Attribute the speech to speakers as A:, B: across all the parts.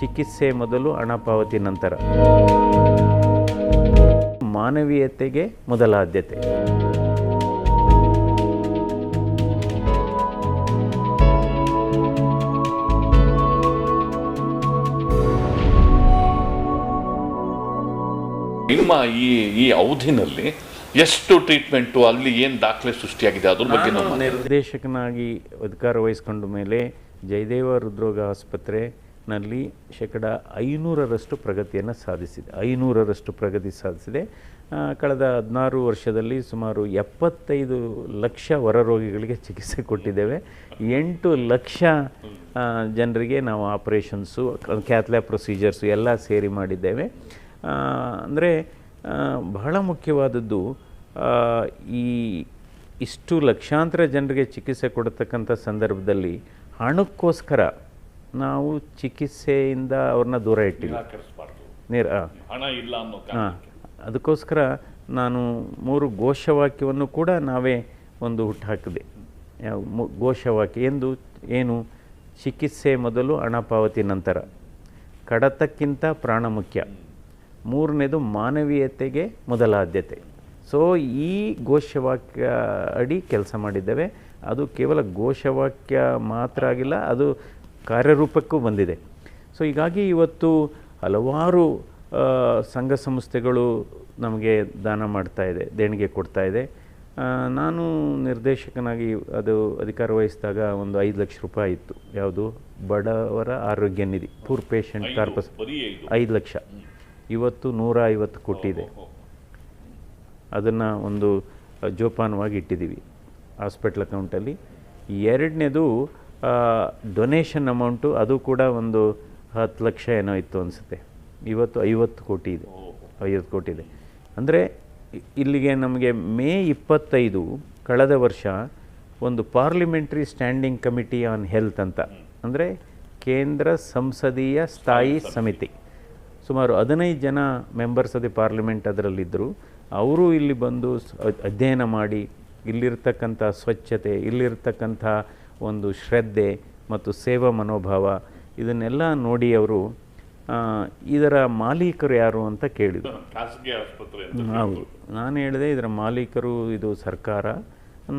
A: ಚಿಕಿತ್ಸೆ ಮೊದಲು ಹಣ ಪಾವತಿ ನಂತರ. ಮಾನವೀಯತೆಗೆ ಮೊದಲ ಆದ್ಯತೆ.
B: ನಿಮ್ಮ ಈ ಈ ಅವಧಿನಲ್ಲಿ ಎಷ್ಟು ಟ್ರೀಟ್ಮೆಂಟು ಅಲ್ಲಿ ಏನು ದಾಖಲೆ ಸೃಷ್ಟಿಯಾಗಿದೆ ಅದ್ರ ಬಗ್ಗೆ
A: ನಿರ್ದೇಶಕನಾಗಿ ಅಧಿಕಾರ ವಹಿಸ್ಕೊಂಡ ಮೇಲೆ ಜಯದೇವ ಹೃದ್ರೋಗ ಆಸ್ಪತ್ರೆನಲ್ಲಿ ಶೇಕಡ ಐನೂರರಷ್ಟು ಪ್ರಗತಿಯನ್ನು ಸಾಧಿಸಿದೆ. ಐನೂರರಷ್ಟು ಪ್ರಗತಿ ಸಾಧಿಸಿದೆ. ಕಳೆದ ಹದಿನಾರು ವರ್ಷದಲ್ಲಿ ಸುಮಾರು ಎಪ್ಪತ್ತೈದು ಲಕ್ಷ ಹೊರರೋಗಿಗಳಿಗೆ ಚಿಕಿತ್ಸೆ ಕೊಟ್ಟಿದ್ದೇವೆ. ಎಂಟು ಲಕ್ಷ ಜನರಿಗೆ ನಾವು ಆಪರೇಷನ್ಸು, ಕ್ಯಾಥ್ಲ್ಯಾಬ್ ಪ್ರೊಸೀಜರ್ಸು ಎಲ್ಲ ಸೇರಿ ಮಾಡಿದ್ದೇವೆ. ಅಂದರೆ ಬಹಳ ಮುಖ್ಯವಾದದ್ದು ಈ ಇಷ್ಟು ಲಕ್ಷಾಂತರ ಜನರಿಗೆ ಚಿಕಿತ್ಸೆ ಕೊಡತಕ್ಕಂಥ ಸಂದರ್ಭದಲ್ಲಿ ಹಣಕ್ಕೋಸ್ಕರ ನಾವು ಚಿಕಿತ್ಸೆಯಿಂದ ಅವ್ರನ್ನ ದೂರ ಇಟ್ಟಿಲ್ಲ ನೀರ ಆ.
B: ಹಣ ಇಲ್ಲ ಅನ್ನೋ
A: ಹಾಂ ಅದಕ್ಕೋಸ್ಕರ ನಾನು ಮೂರು ಘೋಷವಾಕ್ಯವನ್ನು ಕೂಡ ನಾವೇ ಒಂದು ಹುಟ್ಟು ಹಾಕಿದೆ ಘೋಷವಾಕ್ಯ ಎಂದು ಏನು ಚಿಕಿತ್ಸೆ ಮೊದಲು ಹಣ ಪಾವತಿ ನಂತರ. ಕಡತಕ್ಕಿಂತ ಪ್ರಾಣ ಮುಖ್ಯ. ಮೂರನೇದು ಮಾನವೀಯತೆಗೆ ಮೊದಲ ಆದ್ಯತೆ. ಸೊ ಈ ಘೋಷವಾಕ್ಯ ಅಡಿ ಕೆಲಸ ಮಾಡಿದ್ದೇವೆ. ಅದು ಕೇವಲ ಘೋಷವಾಕ್ಯ ಮಾತ್ರ ಆಗಿಲ್ಲ ಅದು ಕಾರ್ಯರೂಪಕ್ಕೂ ಬಂದಿದೆ. ಸೊ ಹೀಗಾಗಿ ಇವತ್ತು ಹಲವಾರು ಸಂಘ ಸಂಸ್ಥೆಗಳು ನಮಗೆ ದಾನ ಮಾಡ್ತಾ ಇದೆ ದೇಣಿಗೆ ಕೊಡ್ತಾ ಇದೆ. ನಾನು ನಿರ್ದೇಶಕನಾಗಿ ಅದು ಅಧಿಕಾರ ವಹಿಸಿದಾಗ ಒಂದು ಐದು ಲಕ್ಷ ರೂಪಾಯಿ ಇತ್ತು. ಯಾವುದು? ಬಡವರ ಆರೋಗ್ಯ ನಿಧಿ ಪೂರ್ ಪೇಷಂಟ್ ಕಾರ್ಪಸ್
B: ಐದು.
A: ಲಕ್ಷ. ಇವತ್ತು ನೂರ ಐವತ್ತು ಕೋಟಿ ಇದೆ. ಅದನ್ನು ಒಂದು ಜೋಪಾನವಾಗಿ ಇಟ್ಟಿದ್ದೀವಿ ಹಾಸ್ಪಿಟ್ಲ್ ಅಕೌಂಟಲ್ಲಿ. ಎರಡನೇದು ಡೊನೇಷನ್ ಅಮೌಂಟು ಅದು ಕೂಡ ಒಂದು ಹತ್ತು ಲಕ್ಷ ಏನೋ ಇತ್ತು ಅನಿಸುತ್ತೆ. ಇವತ್ತು ಐವತ್ತು ಕೋಟಿ ಇದೆ. ಐವತ್ತು ಕೋಟಿ ಇದೆ. ಅಂದರೆ ಇಲ್ಲಿಗೆ ನಮಗೆ ಮೇ ಇಪ್ಪತ್ತೈದು ಕಳೆದ ವರ್ಷ ಒಂದು parliamentary standing committee on health ಅಂತ. ಅಂದರೆ ಕೇಂದ್ರ ಸಂಸದೀಯ ಸ್ಥಾಯಿ ಸಮಿತಿ. ಸುಮಾರು ಹದಿನೈದು ಜನ ಮೆಂಬರ್ಸ್ ಅದೇ ದಿ ಪಾರ್ಲಿಮೆಂಟ್ ಅದರಲ್ಲಿದ್ದರು ಅವರು ಇಲ್ಲಿ ಬಂದು ಅಧ್ಯಯನ ಮಾಡಿ ಇಲ್ಲಿರ್ತಕ್ಕಂಥ ಸ್ವಚ್ಛತೆ ಇಲ್ಲಿರ್ತಕ್ಕಂಥ ಒಂದು ಶ್ರದ್ಧೆ ಮತ್ತು ಸೇವಾ ಮನೋಭಾವ ಇದನ್ನೆಲ್ಲ ನೋಡಿ ಅವರು ಇದರ ಮಾಲೀಕರು ಯಾರು ಅಂತ ಕೇಳಿದರು.
B: ಖಾಸಗಿ ಆಸ್ಪತ್ರೆ
A: ಹೌದು. ನಾನು ಹೇಳಿದೆ ಇದರ ಮಾಲೀಕರು ಇದು ಸರ್ಕಾರ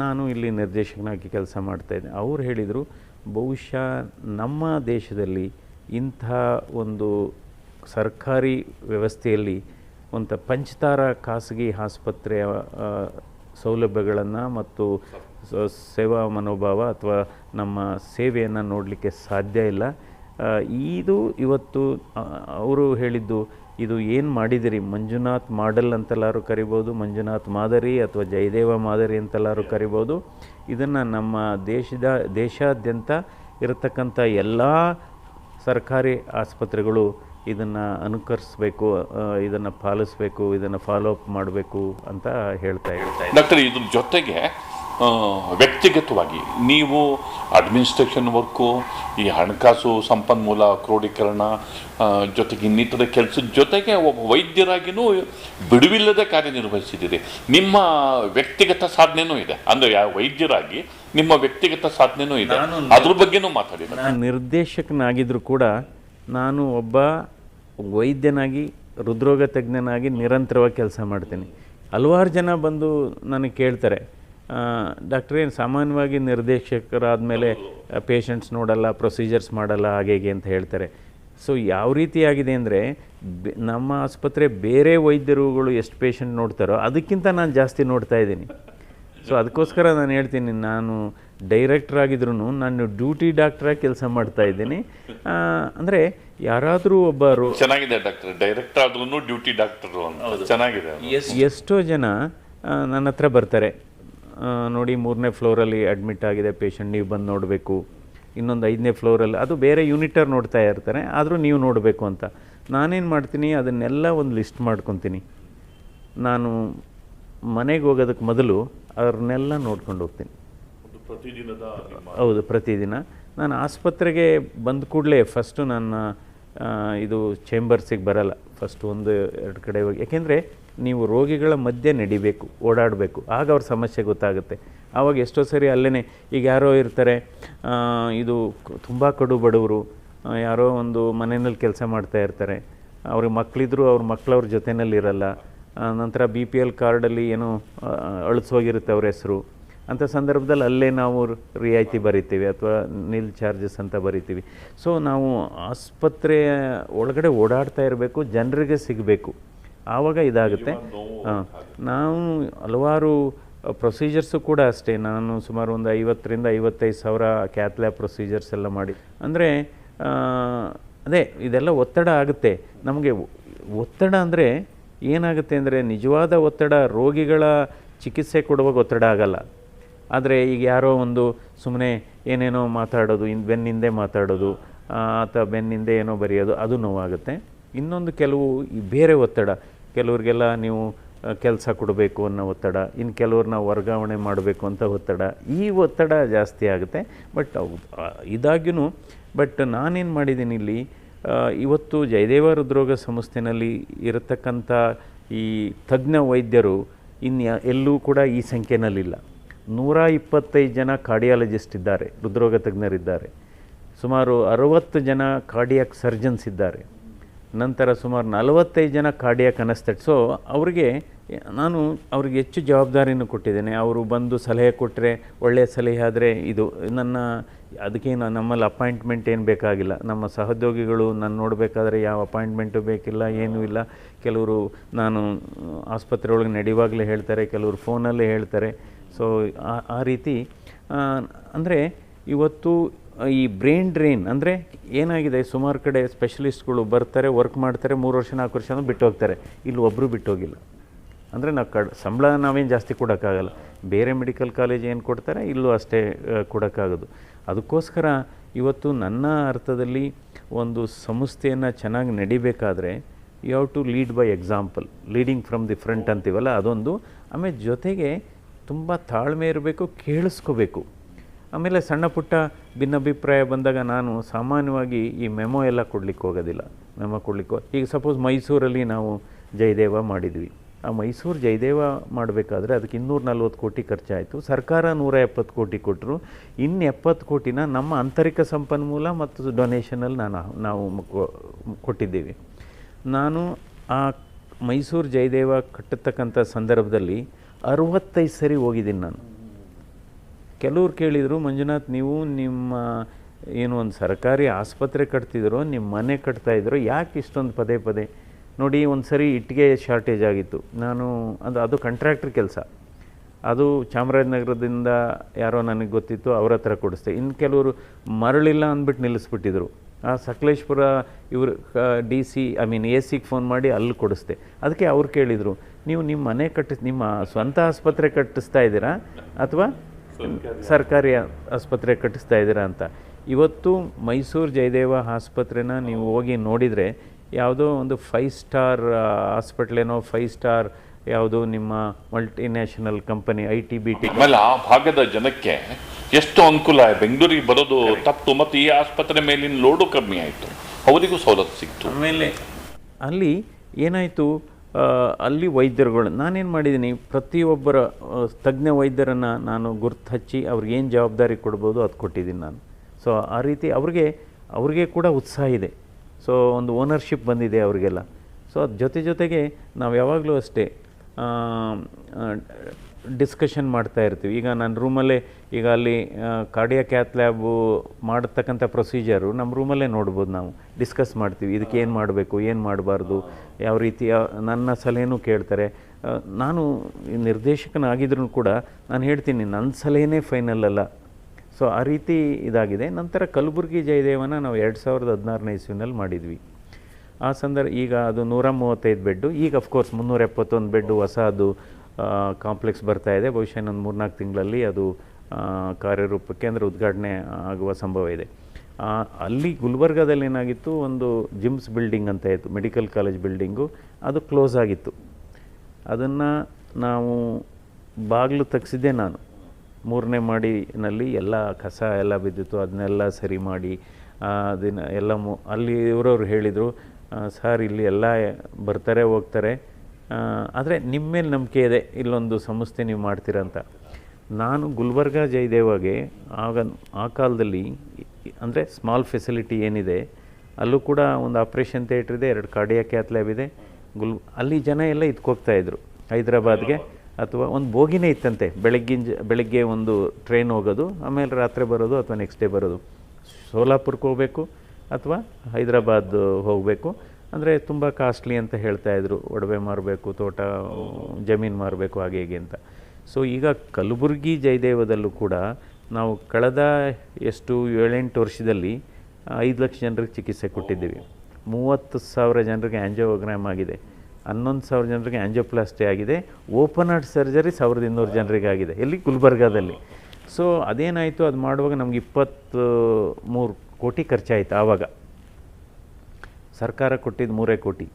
A: ನಾನು ಇಲ್ಲಿ ನಿರ್ದೇಶಕನಾಗಿ ಕೆಲಸ ಮಾಡ್ತಾಯಿದ್ದೆ ಅವ್ರು ಹೇಳಿದರು ಬಹುಶಃ ನಮ್ಮ ದೇಶದಲ್ಲಿ ಇಂಥ ಒಂದು ಸರ್ಕಾರಿ ವ್ಯವಸ್ಥೆಯಲ್ಲಿ ಒಂಥ ಪಂಚತಾರ ಖಾಸಗಿ ಆಸ್ಪತ್ರೆಯ ಸೌಲಭ್ಯಗಳನ್ನು ಮತ್ತು ಸೇವಾ ಮನೋಭಾವ ಅಥವಾ ನಮ್ಮ ಸೇವೆಯನ್ನು ನೋಡಲಿಕ್ಕೆ ಸಾಧ್ಯ ಇಲ್ಲ. ಇದು ಇವತ್ತು ಅವರು ಹೇಳಿದ್ದು, ಇದು ಏನು ಮಾಡಿದಿರಿ? ಮಂಜುನಾಥ್ ಮಾಡೆಲ್ ಅಂತೆಲ್ಲಾರು ಕರಿಬೋದು, ಮಂಜುನಾಥ್ ಮಾದರಿ ಅಥವಾ ಜಯದೇವ ಮಾದರಿ ಅಂತೆಲ್ಲಾರು ಕರಿಬೋದು. ಇದನ್ನು ನಮ್ಮ ದೇಶದ, ದೇಶಾದ್ಯಂತ ಇರತಕ್ಕಂಥ ಎಲ್ಲ ಸರ್ಕಾರಿ ಆಸ್ಪತ್ರೆಗಳು ಇದನ್ನು ಅನುಕರಿಸಬೇಕು ಇದನ್ನು ಪಾಲಿಸಬೇಕು, ಇದನ್ನು ಫಾಲೋ ಅಪ್ ಮಾಡಬೇಕು ಅಂತ ಹೇಳ್ತಾ ಹೇಳ್ತಾ
B: ಡಾಕ್ಟರ್, ಇದ್ರ ಜೊತೆಗೆ ವ್ಯಕ್ತಿಗತವಾಗಿ ನೀವು ಅಡ್ಮಿನಿಸ್ಟ್ರೇಷನ್ ವರ್ಕು ಈ ಹಣಕಾಸು ಸಂಪನ್ಮೂಲ ಕ್ರೋಢೀಕರಣ ಜೊತೆಗೆ ಇನ್ನಿತರ ಕೆಲಸದ ಜೊತೆಗೆ ಒಬ್ಬ ವೈದ್ಯರಾಗಿಯೂ ಬಿಡುವಿಲ್ಲದೆ ಕಾರ್ಯನಿರ್ವಹಿಸಿದ್ದೀರಿ. ನಿಮ್ಮ ವ್ಯಕ್ತಿಗತ ಸಾಧನೆನೂ ಇದೆ. ಅಂದರೆ ಯಾವ ವೈದ್ಯರಾಗಿ ನಿಮ್ಮ ವ್ಯಕ್ತಿಗತ ಸಾಧನೆನೂ ಇದೆ. ಅದ್ರ ಬಗ್ಗೆನೂ ಮಾತಾಡಿ
A: ನಾನು ನಿರ್ದೇಶಕನಾಗಿದ್ದರೂ ಕೂಡ ನಾನು ಒಬ್ಬ ವೈದ್ಯನಾಗಿ ಹೃದ್ರೋಗ ತಜ್ಞನಾಗಿ ನಿರಂತರವಾಗಿ ಕೆಲಸ ಮಾಡ್ತೀನಿ. ಹಲವಾರು ಜನ ಬಂದು ನನಗೆ ಕೇಳ್ತಾರೆ ಡಾಕ್ಟರ್ ಏನು ಸಾಮಾನ್ಯವಾಗಿ ನಿರ್ದೇಶಕರಾದ ಮೇಲೆ ಪೇಷಂಟ್ಸ್ ನೋಡಲ್ಲ ಪ್ರೊಸೀಜರ್ಸ್ ಮಾಡಲ್ಲ ಹಾಗೆ ಹೀಗೆ ಅಂತ ಹೇಳ್ತಾರೆ. ಸೊ ಯಾವ ರೀತಿಯಾಗಿದೆ ಅಂದರೆ ನಮ್ಮ ಆಸ್ಪತ್ರೆ ಬೇರೆ ವೈದ್ಯರುಗಳು ಎಷ್ಟು ಪೇಷಂಟ್ ನೋಡ್ತಾರೋ ಅದಕ್ಕಿಂತ ನಾನು ಜಾಸ್ತಿ ನೋಡ್ತಾ ಇದ್ದೀನಿ. ಸೊ ಅದಕ್ಕೋಸ್ಕರ ನಾನು ಹೇಳ್ತೀನಿ ನಾನು ಡೈರೆಕ್ಟರ್ ಆಗಿದ್ರು ನಾನು ಡ್ಯೂಟಿ ಡಾಕ್ಟ್ರಾಗಿ ಕೆಲಸ ಮಾಡ್ತಾ ಇದ್ದೀನಿ. ಅಂದರೆ ಯಾರಾದರೂ ಒಬ್ಬರು
B: ಚೆನ್ನಾಗಿದೆ ಡಾಕ್ಟರ್ ಡೈರೆಕ್ಟ್ ಆದ್ರೂ ಡ್ಯೂಟಿ ಡಾಕ್ಟರ್ ಅಂತ. ಚೆನ್ನಾಗಿದೆ
A: ಎಷ್ಟೋ ಜನ ನನ್ನ ಹತ್ರ ಬರ್ತಾರೆ. ನೋಡಿ ಮೂರನೇ ಫ್ಲೋರಲ್ಲಿ ಅಡ್ಮಿಟ್ ಆಗಿದೆ ಪೇಷಂಟ್ ನೀವು ಬಂದು ನೋಡಬೇಕು. ಇನ್ನೊಂದು ಐದನೇ ಫ್ಲೋರಲ್ಲಿ ಅದು ಬೇರೆ ಯೂನಿಟರ್ ನೋಡ್ತಾ ಇರ್ತಾರೆ ಆದರೂ ನೀವು ನೋಡಬೇಕು ಅಂತ. ನಾನೇನು ಮಾಡ್ತೀನಿ ಅದನ್ನೆಲ್ಲ ಒಂದು ಲಿಸ್ಟ್ ಮಾಡ್ಕೊತೀನಿ. ನಾನು ಮನೆಗೆ ಹೋಗೋದಕ್ಕೆ ಮೊದಲು ಅವ್ರನ್ನೆಲ್ಲ ನೋಡ್ಕೊಂಡು ಹೋಗ್ತೀನಿ.
B: ಪ್ರತಿದಿನದ
A: ಹೌದು ಪ್ರತಿದಿನ. ನಾನು ಆಸ್ಪತ್ರೆಗೆ ಬಂದ ಕೂಡಲೇ ಫಸ್ಟು ನನ್ನ ಇದು ಚೇಂಬರ್ಸಿಗೆ ಬರಲ್ಲ. ಫಸ್ಟ್ ಒಂದು ಎರಡು ಕಡೆ ಹೋಗಿ. ಯಾಕೆಂದರೆ ನೀವು ರೋಗಿಗಳ ಮಧ್ಯೆ ನಡಿಬೇಕು, ಓಡಾಡಬೇಕು. ಆಗ ಅವ್ರ ಸಮಸ್ಯೆ ಗೊತ್ತಾಗುತ್ತೆ. ಆವಾಗ ಎಷ್ಟೋ ಸರಿ ಅಲ್ಲೇ ಈಗ ಯಾರೋ ಇರ್ತಾರೆ ಇದು ತುಂಬ ಕಡು ಬಡವರು ಯಾರೋ ಒಂದು ಮನೆಯಲ್ಲಿ ಕೆಲಸ ಮಾಡ್ತಾ ಇರ್ತಾರೆ. ಅವ್ರಿಗೆ ಮಕ್ಕಳಿದ್ರು ಅವ್ರ ಮಕ್ಕಳವ್ರ ಜೊತೆಯಲ್ಲಿ ಇರಲ್ಲ. ನಂತರ ಬಿ ಪಿ ಎಲ್ ಕಾರ್ಡಲ್ಲಿ ಏನೋ ಅಳಿಸೋಗಿರುತ್ತೆ ಅವ್ರ ಹೆಸರು. ಅಂಥ ಸಂದರ್ಭದಲ್ಲಿ ಅಲ್ಲೇ ನಾವು ರಿಯಾಯಿತಿ ಬರಿತೀವಿ ಅಥವಾ ನಿಲ್ ಚಾರ್ಜಸ್ ಅಂತ ಬರಿತೀವಿ. ಸೊ ನಾವು ಆಸ್ಪತ್ರೆಯ ಒಳಗಡೆ ಓಡಾಡ್ತಾ ಇರಬೇಕು, ಜನರಿಗೆ ಸಿಗಬೇಕು. ಆವಾಗ ಇದಾಗುತ್ತೆ. ನಾವು ಹಲವಾರು ಪ್ರೊಸೀಜರ್ಸು ಕೂಡ ಅಷ್ಟೇ. ನಾನು ಸುಮಾರು ಒಂದು ಐವತ್ತರಿಂದ ಐವತ್ತೈದು ಸಾವಿರ ಕ್ಯಾತ್ಲ್ಯಾಬ್ ಪ್ರೊಸೀಜರ್ಸ್ ಎಲ್ಲ ಮಾಡಿ. ಅಂದರೆ ಅದೇ ಇದೆಲ್ಲ ಒತ್ತಡ ಆಗುತ್ತೆ. ನಮಗೆ ಒತ್ತಡ ಅಂದರೆ ಏನಾಗುತ್ತೆ ಅಂದರೆ ನಿಜವಾದ ಒತ್ತಡ ರೋಗಿಗಳ ಚಿಕಿತ್ಸೆ ಕೊಡುವಾಗ ಒತ್ತಡ ಆಗಲ್ಲ. ಆದರೆ ಈಗ ಯಾರೋ ಒಂದು ಸುಮ್ಮನೆ ಏನೇನೋ ಮಾತಾಡೋದು ಇನ್ ಬೆನ್ನಿಂದೆ ಮಾತಾಡೋದು ಅಥವಾ ಬೆನ್ನಿಂದೆ ಏನೋ ಬರೆಯೋದು ಅದು ನೋವಾಗುತ್ತೆ. ಇನ್ನೊಂದು ಕೆಲವು ಬೇರೆ ಒತ್ತಡ. ಕೆಲವರಿಗೆಲ್ಲ ನೀವು ಕೆಲಸ ಕೊಡಬೇಕು ಅನ್ನೋ ಒತ್ತಡ ಇನ್ನು ಕೆಲವ್ರನ್ನ ವರ್ಗಾವಣೆ ಮಾಡಬೇಕು ಅಂತ ಒತ್ತಡ, ಈ ಒತ್ತಡ ಜಾಸ್ತಿ ಆಗುತ್ತೆ. ಬಟ್ ಇದಾಗ್ಯೂ ಬಟ್ ನಾನೇನು ಮಾಡಿದ್ದೀನಿ ಇಲ್ಲಿ ಇವತ್ತು ಜಯದೇವ ಹೃದ್ರೋಗ ಸಂಸ್ಥೆನಲ್ಲಿ ಇರತಕ್ಕಂಥ ಈ ತಜ್ಞ ವೈದ್ಯರು ಇನ್ನು ಎಲ್ಲೂ ಕೂಡ ಈ ಸಂಖ್ಯೆನಲ್ಲಿಲ್ಲ. ನೂರ ಇಪ್ಪತ್ತೈದು ಜನ ಕಾರ್ಡಿಯಾಲಜಿಸ್ಟ್ ಇದ್ದಾರೆ, ಹೃದ್ರೋಗ ತಜ್ಞರಿದ್ದಾರೆ. ಸುಮಾರು ಅರವತ್ತು ಜನ ಕಾರ್ಡಿಯಾಕ್ ಸರ್ಜನ್ಸ್ ಇದ್ದಾರೆ. ನಂತರ ಸುಮಾರು ನಲವತ್ತೈದು ಜನ ಕಾರ್ಡಿಯಾಕ್ ಅನಸ್ತಟ್ ಸೊ ಅವರಿಗೆ, ನಾನು ಅವ್ರಿಗೆ ಹೆಚ್ಚು ಜವಾಬ್ದಾರಿಯನ್ನು ಕೊಟ್ಟಿದ್ದೇನೆ. ಅವರು ಬಂದು ಸಲಹೆ ಕೊಟ್ಟರೆ ಒಳ್ಳೆಯ ಸಲಹೆ ಆದರೆ ಇದು ನನ್ನ, ಅದಕ್ಕೇನು ನಮ್ಮಲ್ಲಿ ಅಪಾಯಿಂಟ್ಮೆಂಟ್ ಏನು ಬೇಕಾಗಿಲ್ಲ. ನಮ್ಮ ಸಹೋದ್ಯೋಗಿಗಳು ನಾನು ನೋಡಬೇಕಾದ್ರೆ ಯಾವ ಅಪಾಯಿಂಟ್ಮೆಂಟು ಬೇಕಿಲ್ಲ, ಏನೂ ಇಲ್ಲ. ಕೆಲವರು ನಾನು ಆಸ್ಪತ್ರೆ ಒಳಗೆ ನಡೆಯುವಾಗಲೇ ಹೇಳ್ತಾರೆ, ಕೆಲವರು ಫೋನಲ್ಲೇ ಹೇಳ್ತಾರೆ. ಸೊ ಆ- ಆ ರೀತಿ ಅಂದರೆ ಇವತ್ತು ಈ ಬ್ರೈನ್ ಡ್ರೈನ್ ಅಂದರೆ ಏನಾಗಿದೆ? ಸುಮಾರು ಕಡೆ ಸ್ಪೆಷಲಿಸ್ಟ್ಗಳು ಬರ್ತಾರೆ ವರ್ಕ್ ಮಾಡ್ತಾರೆ, ಮೂರು ವರ್ಷ, ನಾಲ್ಕು ವರ್ಷ ಬಿಟ್ಟು ಹೋಗ್ತಾರೆ. ಇಲ್ಲಿ ಒಬ್ಬರು ಬಿಟ್ಟು ಹೋಗಿಲ್ಲ. ಅಂದರೆ ನಾವು ಕಡ್, ಸಂಬಳ ನಾವೇನು ಜಾಸ್ತಿ ಕೊಡೋಕ್ಕಾಗಲ್ಲ. ಬೇರೆ ಮೆಡಿಕಲ್ ಕಾಲೇಜ್ ಏನು ಕೊಡ್ತಾರೆ, ಇಲ್ಲೂ ಅಷ್ಟೇ ಕೊಡೋಕ್ಕಾಗೋದು. ಅದಕ್ಕೋಸ್ಕರ ಇವತ್ತು ನನ್ನ ಅರ್ಥದಲ್ಲಿ ಒಂದು ಸಂಸ್ಥೆಯನ್ನು ಚೆನ್ನಾಗಿ ನಡಿಬೇಕಾದ್ರೆ you have to lead by example leading from the front ಅಂತೀವಲ್ಲ, ಅದೊಂದು. ಆಮೇಲೆ ಜೊತೆಗೆ ತುಂಬ ತಾಳ್ಮೆ ಇರಬೇಕು, ಕೇಳಿಸ್ಕೋಬೇಕು. ಆಮೇಲೆ ಸಣ್ಣ ಪುಟ್ಟ ಭಿನ್ನಾಭಿಪ್ರಾಯ ಬಂದಾಗ ನಾನು ಸಾಮಾನ್ಯವಾಗಿ ಈ ಮೆಮೊ ಎಲ್ಲ ಕೊಡಲಿಕ್ಕೆ ಹೋಗೋದಿಲ್ಲ. ಮೆಮೊ ಕೊಡಲಿಕ್ಕೆ ಈಗ ಸಪೋಸ್ ಮೈಸೂರಲ್ಲಿ ನಾವು ಜಯದೇವ ಮಾಡಿದ್ವಿ. ಆ ಮೈಸೂರು ಜಯದೇವ ಮಾಡಬೇಕಾದ್ರೆ ಅದಕ್ಕೆ ಇನ್ನೂರ ನಲ್ವತ್ತು ಕೋಟಿ ಖರ್ಚಾಯಿತು. ಸರ್ಕಾರ ನೂರ ಎಪ್ಪತ್ತು ಕೋಟಿ ಕೊಟ್ಟರು ಇನ್ನು ಎಪ್ಪತ್ತು ಕೋಟಿನ ನಮ್ಮ ಆಂತರಿಕ ಸಂಪನ್ಮೂಲ ಮತ್ತು ಡೊನೇಷನಲ್ಲಿ ನಾನು, ನಾವು ಕೊಟ್ಟಿದ್ದೀವಿ. ನಾನು ಆ ಮೈಸೂರು ಜಯದೇವ ಕಟ್ಟತಕ್ಕಂಥ ಸಂದರ್ಭದಲ್ಲಿ ಅರವತ್ತೈದು ಸರಿ ಹೋಗಿದ್ದೀನಿ ನಾನು. ಕೆಲವ್ರು ಕೇಳಿದರು, ಮಂಜುನಾಥ್, ನೀವು ನಿಮ್ಮ, ಏನು ಒಂದು ಸರ್ಕಾರಿ ಆಸ್ಪತ್ರೆ ಕಟ್ತಿದ್ರು ನಿಮ್ಮ ಮನೆ ಕಟ್ತಾಯಿದ್ರು ಯಾಕೆ ಇಷ್ಟೊಂದು ಪದೇ ಪದೇ? ನೋಡಿ ಒಂದು ಸರಿ ಇಟ್ಟಿಗೆ ಶಾರ್ಟೇಜ್ ಆಗಿತ್ತು. ನಾನು ಅದು ಅದು ಕಾಂಟ್ರಾಕ್ಟ್ರ್ ಕೆಲಸ. ಅದು ಚಾಮರಾಜನಗರದಿಂದ ಯಾರೋ ನನಗೆ ಗೊತ್ತಿತ್ತು, ಅವ್ರ ಹತ್ರ ಕೊಡಿಸ್ದೆ. ಇನ್ನು ಕೆಲವರು ಮರಳಿಲ್ಲ ಅಂದ್ಬಿಟ್ಟು ನಿಲ್ಲಿಸ್ಬಿಟ್ಟಿದ್ರು. ಆ ಸಕಲೇಶ್ಪುರ ಇವರು D C, I mean A ಸಿಗೆ ಫೋನ್ ಮಾಡಿ ಅಲ್ಲಿ ಕೊಡಿಸ್ದೆ. ಅದಕ್ಕೆ ಅವ್ರು ಕೇಳಿದರು, ನೀವು ನಿಮ್ಮ ಮನೆ ಕಟ್ಟಿಸ್, ನಿಮ್ಮ ಸ್ವಂತ ಆಸ್ಪತ್ರೆ ಕಟ್ಟಿಸ್ತಾ ಇದ್ದೀರಾ? ಅಥವಾ ಸರ್ಕಾರಿ ಆಸ್ಪತ್ರೆ ಕಟ್ಟಿಸ್ತಾ ಇದ್ದೀರಾ ಅಂತ. ಇವತ್ತು ಮೈಸೂರು ಜಯದೇವ ಆಸ್ಪತ್ರೆನ ನೀವು ಹೋಗಿ ನೋಡಿದರೆ ಯಾವುದೋ ಒಂದು ಫೈವ್ ಸ್ಟಾರ್ ಹಾಸ್ಪಿಟ್ಲೇನೋ ಫೈವ್ ಸ್ಟಾರ್ ಯಾವುದು ನಿಮ್ಮ multinational company I T B T
B: ಆಮೇಲೆ ಆ ಭಾಗದ ಜನಕ್ಕೆ ಎಷ್ಟು ಅನುಕೂಲ ಬೆಂಗಳೂರಿಗೆ ಬರೋದು ತಪ್ಪು ಮತ್ತು ಈ ಆಸ್ಪತ್ರೆ ಮೇಲಿನ ಲೋಡು ಕಮ್ಮಿ ಆಯಿತು. ಅವರಿಗೂ ಸವಲತ್ತು ಸಿಕ್ತು.
A: ಆಮೇಲೆ ಅಲ್ಲಿ ಏನಾಯಿತು? ಅಲ್ಲಿ ವೈದ್ಯರುಗಳು, ನಾನೇನು ಮಾಡಿದ್ದೀನಿ, ಪ್ರತಿಯೊಬ್ಬರ ತಜ್ಞ ವೈದ್ಯರನ್ನು ನಾನು ಗುರ್ತು ಹಚ್ಚಿ ಅವ್ರಿಗೆ ಏನು ಜವಾಬ್ದಾರಿ ಕೊಡ್ಬೋದು ಅದು ಕೊಟ್ಟಿದ್ದೀನಿ ನಾನು. ಸೊ ಆ ರೀತಿ ಅವ್ರಿಗೆ ಅವ್ರಿಗೆ ಕೂಡ ಉತ್ಸಾಹ ಇದೆ. ಸೊ ಒಂದು ಓನರ್ಶಿಪ್ ಬಂದಿದೆ ಅವರಿಗೆಲ್ಲ. ಸೊ ಅದು ಜೊತೆ ಜೊತೆಗೆ ನಾವು ಯಾವಾಗಲೂ ಅಷ್ಟೇ ಡಿಸ್ಕಷನ್ ಮಾಡ್ತಾ ಇರ್ತೀವಿ. ಈಗ ನನ್ನ ರೂಮಲ್ಲೇ ಈಗ ಅಲ್ಲಿ ಕಾರ್ಡಿಯಾ ಕ್ಯಾತ್ ಲ್ಯಾಬು ಮಾಡತಕ್ಕಂಥ ಪ್ರೊಸೀಜರು ನಮ್ಮ ರೂಮಲ್ಲೇ ನೋಡ್ಬೋದು ನಾವು. ಡಿಸ್ಕಸ್ ಮಾಡ್ತೀವಿ. ಇದಕ್ಕೆ ಏನು ಮಾಡಬೇಕು, ಏನು ಮಾಡಬಾರ್ದು, ಯಾವ ರೀತಿಯ ನನ್ನ ಸಲಹೆನೂ ಕೇಳ್ತಾರೆ. ನಾನು ನಿರ್ದೇಶಕನಾಗಿದ್ರೂ ಕೂಡ ನಾನು ಹೇಳ್ತೀನಿ ನನ್ನ ಸಲಹೆನೇ ಫೈನಲ್ ಅಲ್ಲ. ಸೊ ಆ ರೀತಿ ಇದಾಗಿದೆ. ನಂತರ ಕಲಬುರಗಿ ಜಯದೇವನ ನಾವು ಎರಡು ಸಾವಿರದ ಹದಿನಾರನೇ ಇಸ್ವಿನಲ್ಲಿ ಮಾಡಿದ್ವಿ. ಆ ಸಂದರ್ಭ, ಈಗ ಅದು ನೂರ ಮೂವತ್ತೈದು ಬೆಡ್ಡು. ಈಗ ಅಫ್ಕೋರ್ಸ್ ಮುನ್ನೂರ ಎಪ್ಪತ್ತೊಂದು ಬೆಡ್ಡು ಹೊಸ ಅದು ಕಾಂಪ್ಲೆಕ್ಸ್ ಬರ್ತಾ ಇದೆ. ಬಹುಶಃ ಇನ್ನೊಂದು ಮೂರ್ನಾಲ್ಕು ತಿಂಗಳಲ್ಲಿ ಅದು ಕಾರ್ಯರೂಪಕ್ಕೆ ಅಂದರೆ ಉದ್ಘಾಟನೆ ಆಗುವ ಸಂಭವ ಇದೆ. ಅಲ್ಲಿ ಗುಲ್ಬರ್ಗಾದಲ್ಲಿ ಏನಾಗಿತ್ತು? ಒಂದು ಜಿಮ್ಸ್ ಬಿಲ್ಡಿಂಗ್ ಅಂತ ಇತ್ತು, ಮೆಡಿಕಲ್ ಕಾಲೇಜ್ ಬಿಲ್ಡಿಂಗು. ಅದು ಕ್ಲೋಸ್ ಆಗಿತ್ತು. ಅದನ್ನು ನಾವು ಬಾಗಿಲು ತೆಗ್ಸಿದ್ದೆ ನಾನು. ಮೂರನೇ ಮಾಡಿನಲ್ಲಿ ಎಲ್ಲ ಕಸ ಎಲ್ಲ ಬಿದ್ದಿತ್ತು. ಅದನ್ನೆಲ್ಲ ಸರಿ ಮಾಡಿ ಅದನ್ನು ಎಲ್ಲ ಮು, ಅಲ್ಲಿ ಇವರವ್ರು ಹೇಳಿದರು ಸರ್ ಇಲ್ಲಿ ಎಲ್ಲ ಬರ್ತಾರೆ, ಹೋಗ್ತಾರೆ. ಆದರೆ ನಿಮ್ಮ ಮೇಲೆ ನಂಬಿಕೆ ಇದೆ, ಇಲ್ಲೊಂದು ಸಂಸ್ಥೆ ನೀವು ಮಾಡ್ತೀರಂತ ನಾನು ಗುಲ್ಬರ್ಗಾ, ಜಯದೇವಾಗೆ ಆಗ, ಆ ಕಾಲದಲ್ಲಿ, ಅಂದರೆ ಸ್ಮಾಲ್ ಫೆಸಿಲಿಟಿ ಏನಿದೆ, ಅಲ್ಲೂ ಕೂಡ ಒಂದು ಆಪ್ರೇಷನ್ ಥಿಯೇಟ್ರ್ ಇದೆ, ಎರಡು ಕಾರ್ಡಿಯಾ ಕ್ಯಾತ್ಲ್ಯಾಬ್ ಇದೆ. ಗುಲ್, ಅಲ್ಲಿ ಜನ ಎಲ್ಲ ಇದ್ಕೋಗ್ತಾಯಿದ್ರು ಹೈದರಾಬಾದ್ಗೆ ಅಥವಾ ಒಂದು ಬೋಗಿನೇ ಇತ್ತಂತೆ, ಬೆಳಗ್ಗಿನ ಜ, ಬೆಳಗ್ಗೆ ಒಂದು ಟ್ರೈನ್ ಹೋಗೋದು, ಆಮೇಲೆ ರಾತ್ರಿ ಬರೋದು ಅಥವಾ ನೆಕ್ಸ್ಟ್ ಡೇ ಬರೋದು. ಸೋಲಾಪುರಕ್ಕೆ ಹೋಗಬೇಕು ಅಥವಾ ಹೈದರಾಬಾದ್ ಹೋಗಬೇಕು. ಅಂದರೆ ತುಂಬ ಕಾಸ್ಟ್ಲಿ ಅಂತ ಹೇಳ್ತಾ ಇದ್ರು. ಒಡವೆ ಮಾರಬೇಕು, ತೋಟ, ಜಮೀನು ಮಾರಬೇಕು, ಹಾಗೆ ಹೀಗೆ ಅಂತ. ಸೊ ಈಗ ಕಲಬುರಗಿ ಜಯದೇವದಲ್ಲೂ ಕೂಡ ನಾವು ಕಳೆದ ಎಷ್ಟು ಏಳೆಂಟು ವರ್ಷದಲ್ಲಿ ಐದು ಲಕ್ಷ ಜನರಿಗೆ ಚಿಕಿತ್ಸೆ ಕೊಟ್ಟಿದ್ದೀವಿ. ಮೂವತ್ತು ಸಾವಿರ ಜನರಿಗೆ ಆ್ಯಂಜಿಯೋಗ್ರಾಮ್ ಆಗಿದೆ. ಹನ್ನೊಂದು ಸಾವಿರ ಜನರಿಗೆ ಆ್ಯಂಜಿಯೋಪ್ಲಾಸ್ಟಿ ಆಗಿದೆ. ಓಪನ್ ಹಾರ್ಟ್ ಸರ್ಜರಿ ಸಾವಿರದ ಇನ್ನೂರು ಜನರಿಗೆ ಆಗಿದೆ. ಎಲ್ಲಿ? ಗುಲ್ಬರ್ಗಾದಲ್ಲಿ. ಸೊ ಅದೇನಾಯಿತು? ಅದು ಮಾಡುವಾಗ ನಮ್ಗೆ ಇಪ್ಪತ್ತು ಮೂರು ಕೋಟಿ ಖರ್ಚಾಯಿತು ಆವಾಗ. ಸರ್ಕಾರ ಕೊಟ್ಟಿದ್ದು ಮೂರೇ ಕೋಟಿ.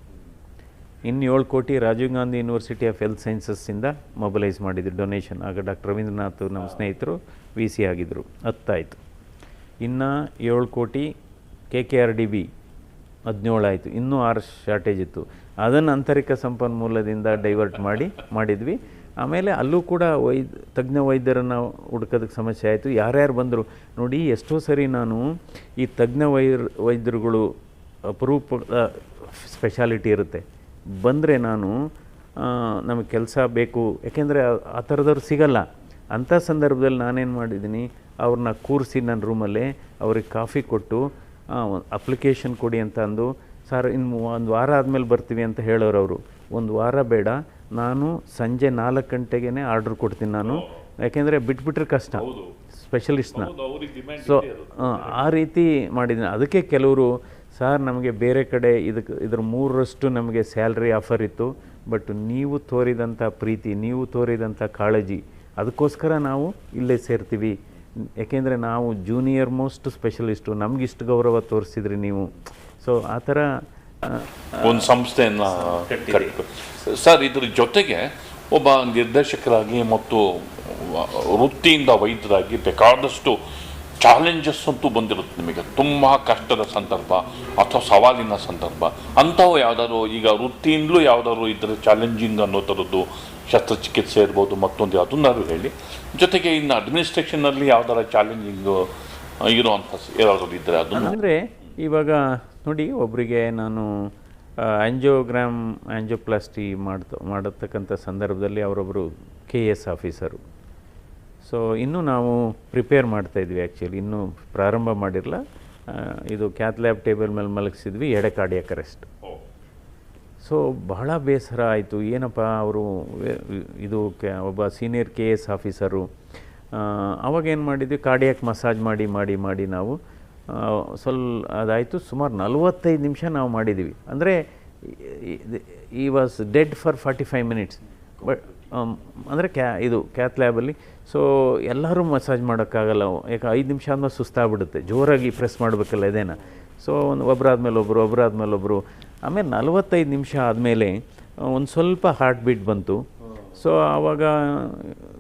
A: ಇನ್ನು ಏಳು ಕೋಟಿ Rajiv Gandhi university of health ಸೈನ್ಸಸ್ಸಿಂದ mobilise ಮಾಡಿದ್ರು ಡೊನೇಷನ್ ಆಗ ಡಾಕ್ಟರ್ ರವೀಂದ್ರನಾಥ್ ನಮ್ಮ ಸ್ನೇಹಿತರು ವಿ ಸಿ ಆಗಿದ್ದರು ಹತ್ತಾಯಿತು. ಇನ್ನು ಏಳು crore K K R D B ಹದಿನೇಳು ಆಯಿತು. ಇನ್ನೂ ಆರು ಶಾರ್ಟೇಜ್ ಇತ್ತು. ಅದನ್ನು ಆಂತರಿಕ ಸಂಪನ್ಮೂಲದಿಂದ ಡೈವರ್ಟ್ ಮಾಡಿ, ಮಾಡಿದ್ವಿ. ಆಮೇಲೆ ಅಲ್ಲೂ ಕೂಡ ವೈದ್, ತಜ್ಞ ವೈದ್ಯರನ್ನು ಹುಡ್ಕೋದಕ್ಕೆ ಸಮಸ್ಯೆ ಆಯಿತು. ಯಾರ್ಯಾರು ಬಂದರು? ನೋಡಿ, ಎಷ್ಟೋ ಸರಿ ನಾನು ಈ ತಜ್ಞ ವೈರ್, ವೈದ್ಯರುಗಳು ಅಪರೂಪದ ಸ್ಪೆಷಾಲಿಟಿ ಇರುತ್ತೆ. ಬಂದರೆ ನಾನು ನಮಗೆ ಕೆಲಸ ಬೇಕು. ಯಾಕೆಂದರೆ ಆ ಥರದವ್ರು ಸಿಗಲ್ಲ. ಅಂಥ ಸಂದರ್ಭದಲ್ಲಿ ನಾನೇನು ಮಾಡಿದ್ದೀನಿ ಅವ್ರನ್ನ ಕೂರಿಸಿ ನನ್ನ ರೂಮಲ್ಲೇ ಅವ್ರಿಗೆ ಕಾಫಿ ಕೊಟ್ಟು ಅಪ್ಲಿಕೇಶನ್ ಕೊಡಿ ಅಂತ ಅಂದು ಸರ್ ಇನ್ನು ಒಂದು ವಾರ ಆದಮೇಲೆ ಬರ್ತೀವಿ ಅಂತ ಹೇಳೋರು ಅವರು. ಒಂದು ವಾರ ಬೇಡ. ನಾನು ಸಂಜೆ ನಾಲ್ಕು ಗಂಟೆಗೇ ಆರ್ಡ್ರ್ ಕೊಡ್ತೀನಿ ನಾನು. ಯಾಕೆಂದರೆ ಬಿಟ್ಬಿಟ್ರೆ ಕಷ್ಟ. ಸ್ಪೆಷಲಿಸ್ಟ್ನ ಸೊ ಆ ರೀತಿ ಮಾಡಿದ್ದೀನಿ. ಅದಕ್ಕೆ ಕೆಲವರು ಸರ್, ನಮಗೆ ಬೇರೆ ಕಡೆ ಇದಕ್ಕೆ ಇದ್ರ ಮೂರರಷ್ಟು ನಮಗೆ ಸ್ಯಾಲ್ರಿ ಆಫರ್ ಇತ್ತು, ಬಟ್ ನೀವು ತೋರಿದಂಥ ಪ್ರೀತಿ, ನೀವು ತೋರಿದಂಥ ಕಾಳಜಿ, ಅದಕ್ಕೋಸ್ಕರ ನಾವು ಇಲ್ಲೇ ಸೇರ್ತೀವಿ. ಯಾಕೆಂದರೆ ನಾವು ಜೂನಿಯರ್ ಮೋಸ್ಟ್ ಸ್ಪೆಷಲಿಸ್ಟು ನಮಗಿಷ್ಟು ಗೌರವ ತೋರಿಸಿದ್ರಿ ನೀವು. ಸೊ ಆ ಥರ
B: ಒಂದು ಸಂಸ್ಥೆಯನ್ನು ಸರ್, ಇದ್ರ ಜೊತೆಗೆ ಒಬ್ಬ ನಿರ್ದೇಶಕರಾಗಿ ಮತ್ತು ವೃತ್ತಿಯಿಂದ ವೈದ್ಯರಾಗಿ ಬೇಕಾದಷ್ಟು ಚಾಲೆಂಜಸ್ ಅಂತೂ ಬಂದಿರುತ್ತೆ ನಿಮಗೆ. ತುಂಬ ಕಷ್ಟದ ಸಂದರ್ಭ, ಅಥವಾ ಸವಾಲಿನ ಸಂದರ್ಭ. ಅಂಥವು ಯಾವುದಾದ್ರು ಈಗ ವೃತ್ತಿಯಿಂದಲೂ ಯಾವುದಾದ್ರು ಇದ್ದರೆ ಚಾಲೆಂಜಿಂಗ್ ಅನ್ನೋ ಥರದ್ದು ಶಸ್ತ್ರಚಿಕಿತ್ಸೆ ಇರ್ಬೋದು, ಮತ್ತೊಂದು ಅದನ್ನಾದ್ರು ಹೇಳಿ. ಜೊತೆಗೆ ಇನ್ನು ಅಡ್ಮಿನಿಸ್ಟ್ರೇಷನಲ್ಲಿ ಯಾವ್ದಾರ ಚಾಲೆಂಜಿಂಗ್ ಇರುವಂಥ ಯಾವುದಾದ್ರು ಇದ್ದರೆ ಅದು
A: ಅಂದರೆ ಇವಾಗ ನೋಡಿ ಒಬ್ಬರಿಗೆ ನಾನು ಆ್ಯಂಜಿಯೋಗ್ರಾಮ್ ಆ್ಯಂಜಿಯೋಪ್ಲಾಸ್ಟಿ ಮಾಡ್ತ, ಮಾಡತಕ್ಕಂಥ ಸಂದರ್ಭದಲ್ಲಿ ಅವರೊಬ್ಬರು ಕೆ ಎಸ್ ಆಫೀಸರು ಸೊ ಇನ್ನೂ ನಾವು ಪ್ರಿಪೇರ್ ಮಾಡ್ತಾ ಇದ್ವಿ ಆ್ಯಕ್ಚುಲಿ ಇನ್ನೂ ಪ್ರಾರಂಭ ಮಾಡಿರಲ್ಲ ಇದು ಕ್ಯಾತ್ಲ್ಯಾಬ್ ಟೇಬಲ್ ಮೇಲೆ ಮಲಗಿಸಿದ್ವಿ ಎಡೆ ಕಾರ್ಡಿಯಾಕ್ ಅರೆಸ್ಟ್ ಸೊ ಬಹಳ ಬೇಸರ ಆಯಿತು. ಏನಪ್ಪ ಅವರು ಇದು ಒಬ್ಬ ಸೀನಿಯರ್ ಕೆ ಎಸ್ ಆಫೀಸರು ಅವಾಗೇನು ಮಾಡಿದ್ವಿ? ಕಾರ್ಡಿಯಾಕ್ ಮಸಾಜ್ ಮಾಡಿ ಮಾಡಿ ಮಾಡಿ ನಾವು ಸ್ವಲ್ಪ ಅದಾಯಿತು. ಸುಮಾರು ನಲವತ್ತೈದು ನಿಮಿಷ ನಾವು ಮಾಡಿದ್ದೀವಿ ಅಂದರೆ ಈ was dead for forty five minutes but ಅಂದರೆ ಕ್ಯಾ, ಇದು ಕ್ಯಾತ್ ಲ್ಯಾಬಲ್ಲಿ. ಸೊ ಎಲ್ಲರೂ ಮಸಾಜ್ ಮಾಡೋಕ್ಕಾಗಲ್ಲ. ಯಾಕೆ ಐದು ನಿಮಿಷ ಆದ್ಮೇಲೆ ಸುಸ್ತಾಗ್ಬಿಡುತ್ತೆ. ಜೋರಾಗಿ ಪ್ರೆಸ್ ಮಾಡಬೇಕಲ್ಲ ಇದೇನ. ಸೊ ಒಂದು ಒಬ್ಬರಾದ್ಮೇಲೆ ಒಬ್ಬರು ಒಬ್ಬರಾದ್ಮೇಲೆ ಒಬ್ಬರು ಆಮೇಲೆ ನಲವತ್ತೈದು ನಿಮಿಷ ಆದಮೇಲೆ ಒಂದು ಸ್ವಲ್ಪ ಹಾರ್ಟ್ ಬೀಟ್ ಬಂತು. ಸೊ ಆವಾಗ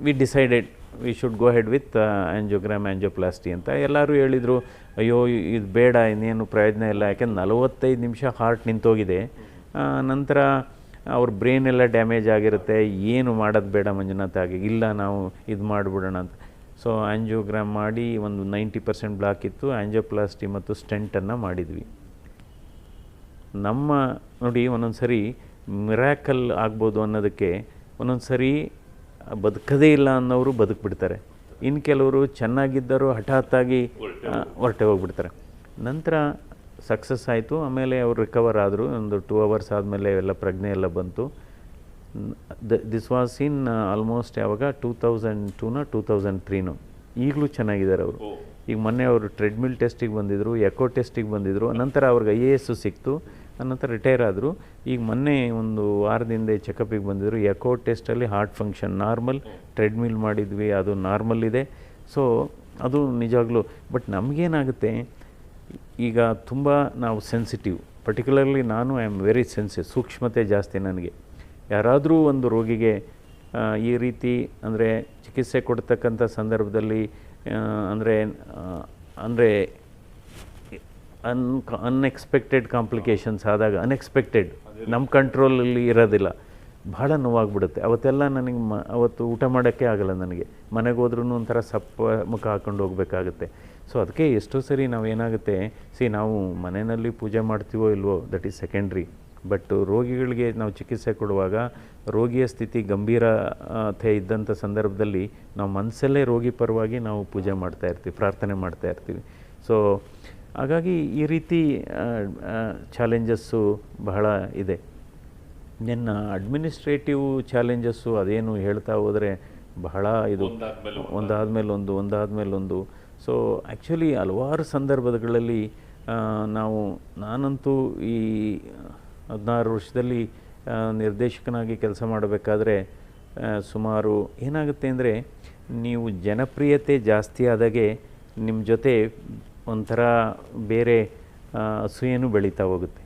A: we decided we should go ahead with angiogram angioplasty ಅಂತ ಎಲ್ಲರೂ ಹೇಳಿದರು. ಅಯ್ಯೋ, ಇದು ಬೇಡ, ಇನ್ನೇನು ಪ್ರಯೋಜನ ಇಲ್ಲ. ಯಾಕೆಂದ್ರೆ ನಲವತ್ತೈದು ನಿಮಿಷ ಹಾರ್ಟ್ ನಿಂತೋಗಿದೆ. ನಂತರ ಅವ್ರ ಬ್ರೈನ್ ಎಲ್ಲ ಡ್ಯಾಮೇಜ್ ಆಗಿರುತ್ತೆ, ಏನು ಮಾಡೋದು ಬೇಡ ಮಂಜುನಾಥ್ ಆಗಿ ಇಲ್ಲ ನಾವು ಇದು ಮಾಡಿಬಿಡೋಣ ಅಂತ. ಸೊ ಆ್ಯಂಜಿಯೋಗ್ರಾಮ್ ಮಾಡಿ ಒಂದು ನೈಂಟಿ ಪರ್ಸೆಂಟ್ ಬ್ಲಾಕ್ ಇತ್ತು ಆ್ಯಂಜಿಯೋಪ್ಲಾಸ್ಟಿ ಮತ್ತು ಸ್ಟೆಂಟನ್ನು ಮಾಡಿದ್ವಿ. ನಮ್ಮ ನೋಡಿ ಒಂದೊಂದು ಸರಿ ಮಿರಾಕಲ್ ಆಗ್ಬೋದು ಅನ್ನೋದಕ್ಕೆ ಒಂದೊಂದು ಸರಿ ಬದುಕದೇ ಇಲ್ಲ ಅನ್ನೋರು ಬದುಕ್ಬಿಡ್ತಾರೆ. ಇನ್ನು ಕೆಲವರು ಚೆನ್ನಾಗಿದ್ದರೂ ಹಠಾತ್ತಾಗಿ ಹೊರಟೆ ಹೋಗ್ಬಿಡ್ತಾರೆ ನಂತರ ಸಕ್ಸಸ್ ಆಯಿತು ಆಮೇಲೆ ಅವ್ರು ರಿಕವರ್ ಆದರು. ಒಂದು ಟೂ ಅವರ್ಸ್ ಆದಮೇಲೆ ಎಲ್ಲ ಪ್ರಜ್ಞೆ ಎಲ್ಲ ಬಂತು. The this was in almost ಯಾವಾಗ ಟೂ ತೌಸಂಡ್ ಟೂನ ಟೂ ತೌಸಂಡ್ ತ್ರೀನು ಈಗಲೂ ಚೆನ್ನಾಗಿದ್ದಾರೆ ಅವರು. ಈಗ ಮೊನ್ನೆ ಅವರು ಟ್ರೆಡ್ಮಿಲ್ ಟೆಸ್ಟಿಗೆ ಬಂದಿದ್ದರು ಎಕೋ ಟೆಸ್ಟಿಗೆ ಬಂದಿದ್ದರು ನಂತರ ಅವ್ರಿಗೆ ಐ ಎ ಎಸ್ ಸಿಕ್ತು. ಅನಂತರ ರಿಟೈರ್ ಆದರು. ಈಗ ಮೊನ್ನೆ ಒಂದು ವಾರದಿಂದ ಚೆಕಪ್ಪಿಗೆ ಬಂದಿದ್ದರು ಎಕೋ ಟೆಸ್ಟಲ್ಲಿ ಹಾರ್ಟ್ ಫಂಕ್ಷನ್ ನಾರ್ಮಲ್ ಟ್ರೆಡ್ಮಿಲ್ ಮಾಡಿದ್ವಿ ಅದು ನಾರ್ಮಲ್ ಇದೆ. ಸೊ ಅದು ನಿಜವಾಗ್ಲೂ ಬಟ್ ನಮಗೇನಾಗುತ್ತೆ ಈಗ ತುಂಬ ನಾವು ಸೆನ್ಸಿಟಿವ್ ಪರ್ಟಿಕ್ಯುಲರ್ಲಿ ನಾನು ಐ ಆಮ್ ವೆರಿ ಸೆನ್ಸಿಟಿವ್ ಸೂಕ್ಷ್ಮತೆ ಜಾಸ್ತಿ ನನಗೆ. ಯಾರಾದರೂ ಒಂದು ರೋಗಿಗೆ ಈ ರೀತಿ ಅಂದರೆ ಚಿಕಿತ್ಸೆ ಕೊಡ್ತಕ್ಕಂಥ ಸಂದರ್ಭದಲ್ಲಿ ಅಂದರೆ ಅಂದರೆ ಅನ್ ಅನ್ಎಕ್ಸ್ಪೆಕ್ಟೆಡ್ ಕಾಂಪ್ಲಿಕೇಶನ್ಸ್ ಆದಾಗ ಅನ್ಎಕ್ಸ್ಪೆಕ್ಟೆಡ್ ನಮ್ಮ ಕಂಟ್ರೋಲಲ್ಲಿ ಇರೋದಿಲ್ಲ. ಭಾಳ ನೋವಾಗ್ಬಿಡುತ್ತೆ. ಅವತ್ತೆಲ್ಲ ನನಗೆ ಮ, ಅವತ್ತು ಊಟ ಮಾಡೋಕ್ಕೆ ಆಗಲ್ಲ ನನಗೆ. ಮನೆಗೆ ಹೋದ್ರೂ ಒಂಥರ ಸಪ್ಪ ಮುಖ ಹಾಕೊಂಡು ಹೋಗಬೇಕಾಗುತ್ತೆ. ಸೊ ಅದಕ್ಕೆ ಎಷ್ಟೋ ಸರಿ ನಾವು ಏನಾಗುತ್ತೆ ಸಿ ನಾವು ಮನೆಯಲ್ಲಿ ಪೂಜೆ ಮಾಡ್ತೀವೋ ಇಲ್ವೋ ದಟ್ ಈಸ್ ಸೆಕೆಂಡ್ರಿ ಬಟ್ ರೋಗಿಗಳಿಗೆ ನಾವು ಚಿಕಿತ್ಸೆ ಕೊಡುವಾಗ ರೋಗಿಯ ಸ್ಥಿತಿ ಗಂಭೀರತೆ ಇದ್ದಂಥ ಸಂದರ್ಭದಲ್ಲಿ ನಾವು ಮನಸ್ಸಲ್ಲೇ ರೋಗಿ ಪರವಾಗಿ ನಾವು ಪೂಜೆ ಮಾಡ್ತಾ ಇರ್ತೀವಿ ಪ್ರಾರ್ಥನೆ ಮಾಡ್ತಾ ಇರ್ತೀವಿ. ಸೊ ಹಾಗಾಗಿ ಈ ರೀತಿ ಚಾಲೆಂಜಸ್ಸು ಬಹಳ ಇದೆ. ನಿನ್ನ ಅಡ್ಮಿನಿಸ್ಟ್ರೇಟಿವ್ ಚಾಲೆಂಜಸ್ಸು ಅದೇನು ಹೇಳ್ತಾ ಹೋದರೆ ಬಹಳ ಇದು
B: ಒಂದಾದ
A: ಮೇಲೆ ಒಂದು ಒಂದಾದ್ಮೇಲೆ ಒಂದು. ಸೊ ಆ್ಯಕ್ಚುಲಿ ಹಲವಾರು ಸಂದರ್ಭಗಳಲ್ಲಿ ನಾವು, ನಾನಂತೂ ಈ ಹದಿನಾರು ವರ್ಷದಲ್ಲಿ ನಿರ್ದೇಶಕನಾಗಿ ಕೆಲಸ ಮಾಡಬೇಕಾದ್ರೆ ಸುಮಾರು ಏನಾಗುತ್ತೆ ಅಂದರೆ, ನೀವು ಜನಪ್ರಿಯತೆ ಜಾಸ್ತಿ ಆದಾಗೆ ನಿಮ್ಮ ಜೊತೆ ಒಂಥರ ಬೇರೆ ಅಸೂಯೆನೂ ಬೆಳೀತಾ ಹೋಗುತ್ತೆ.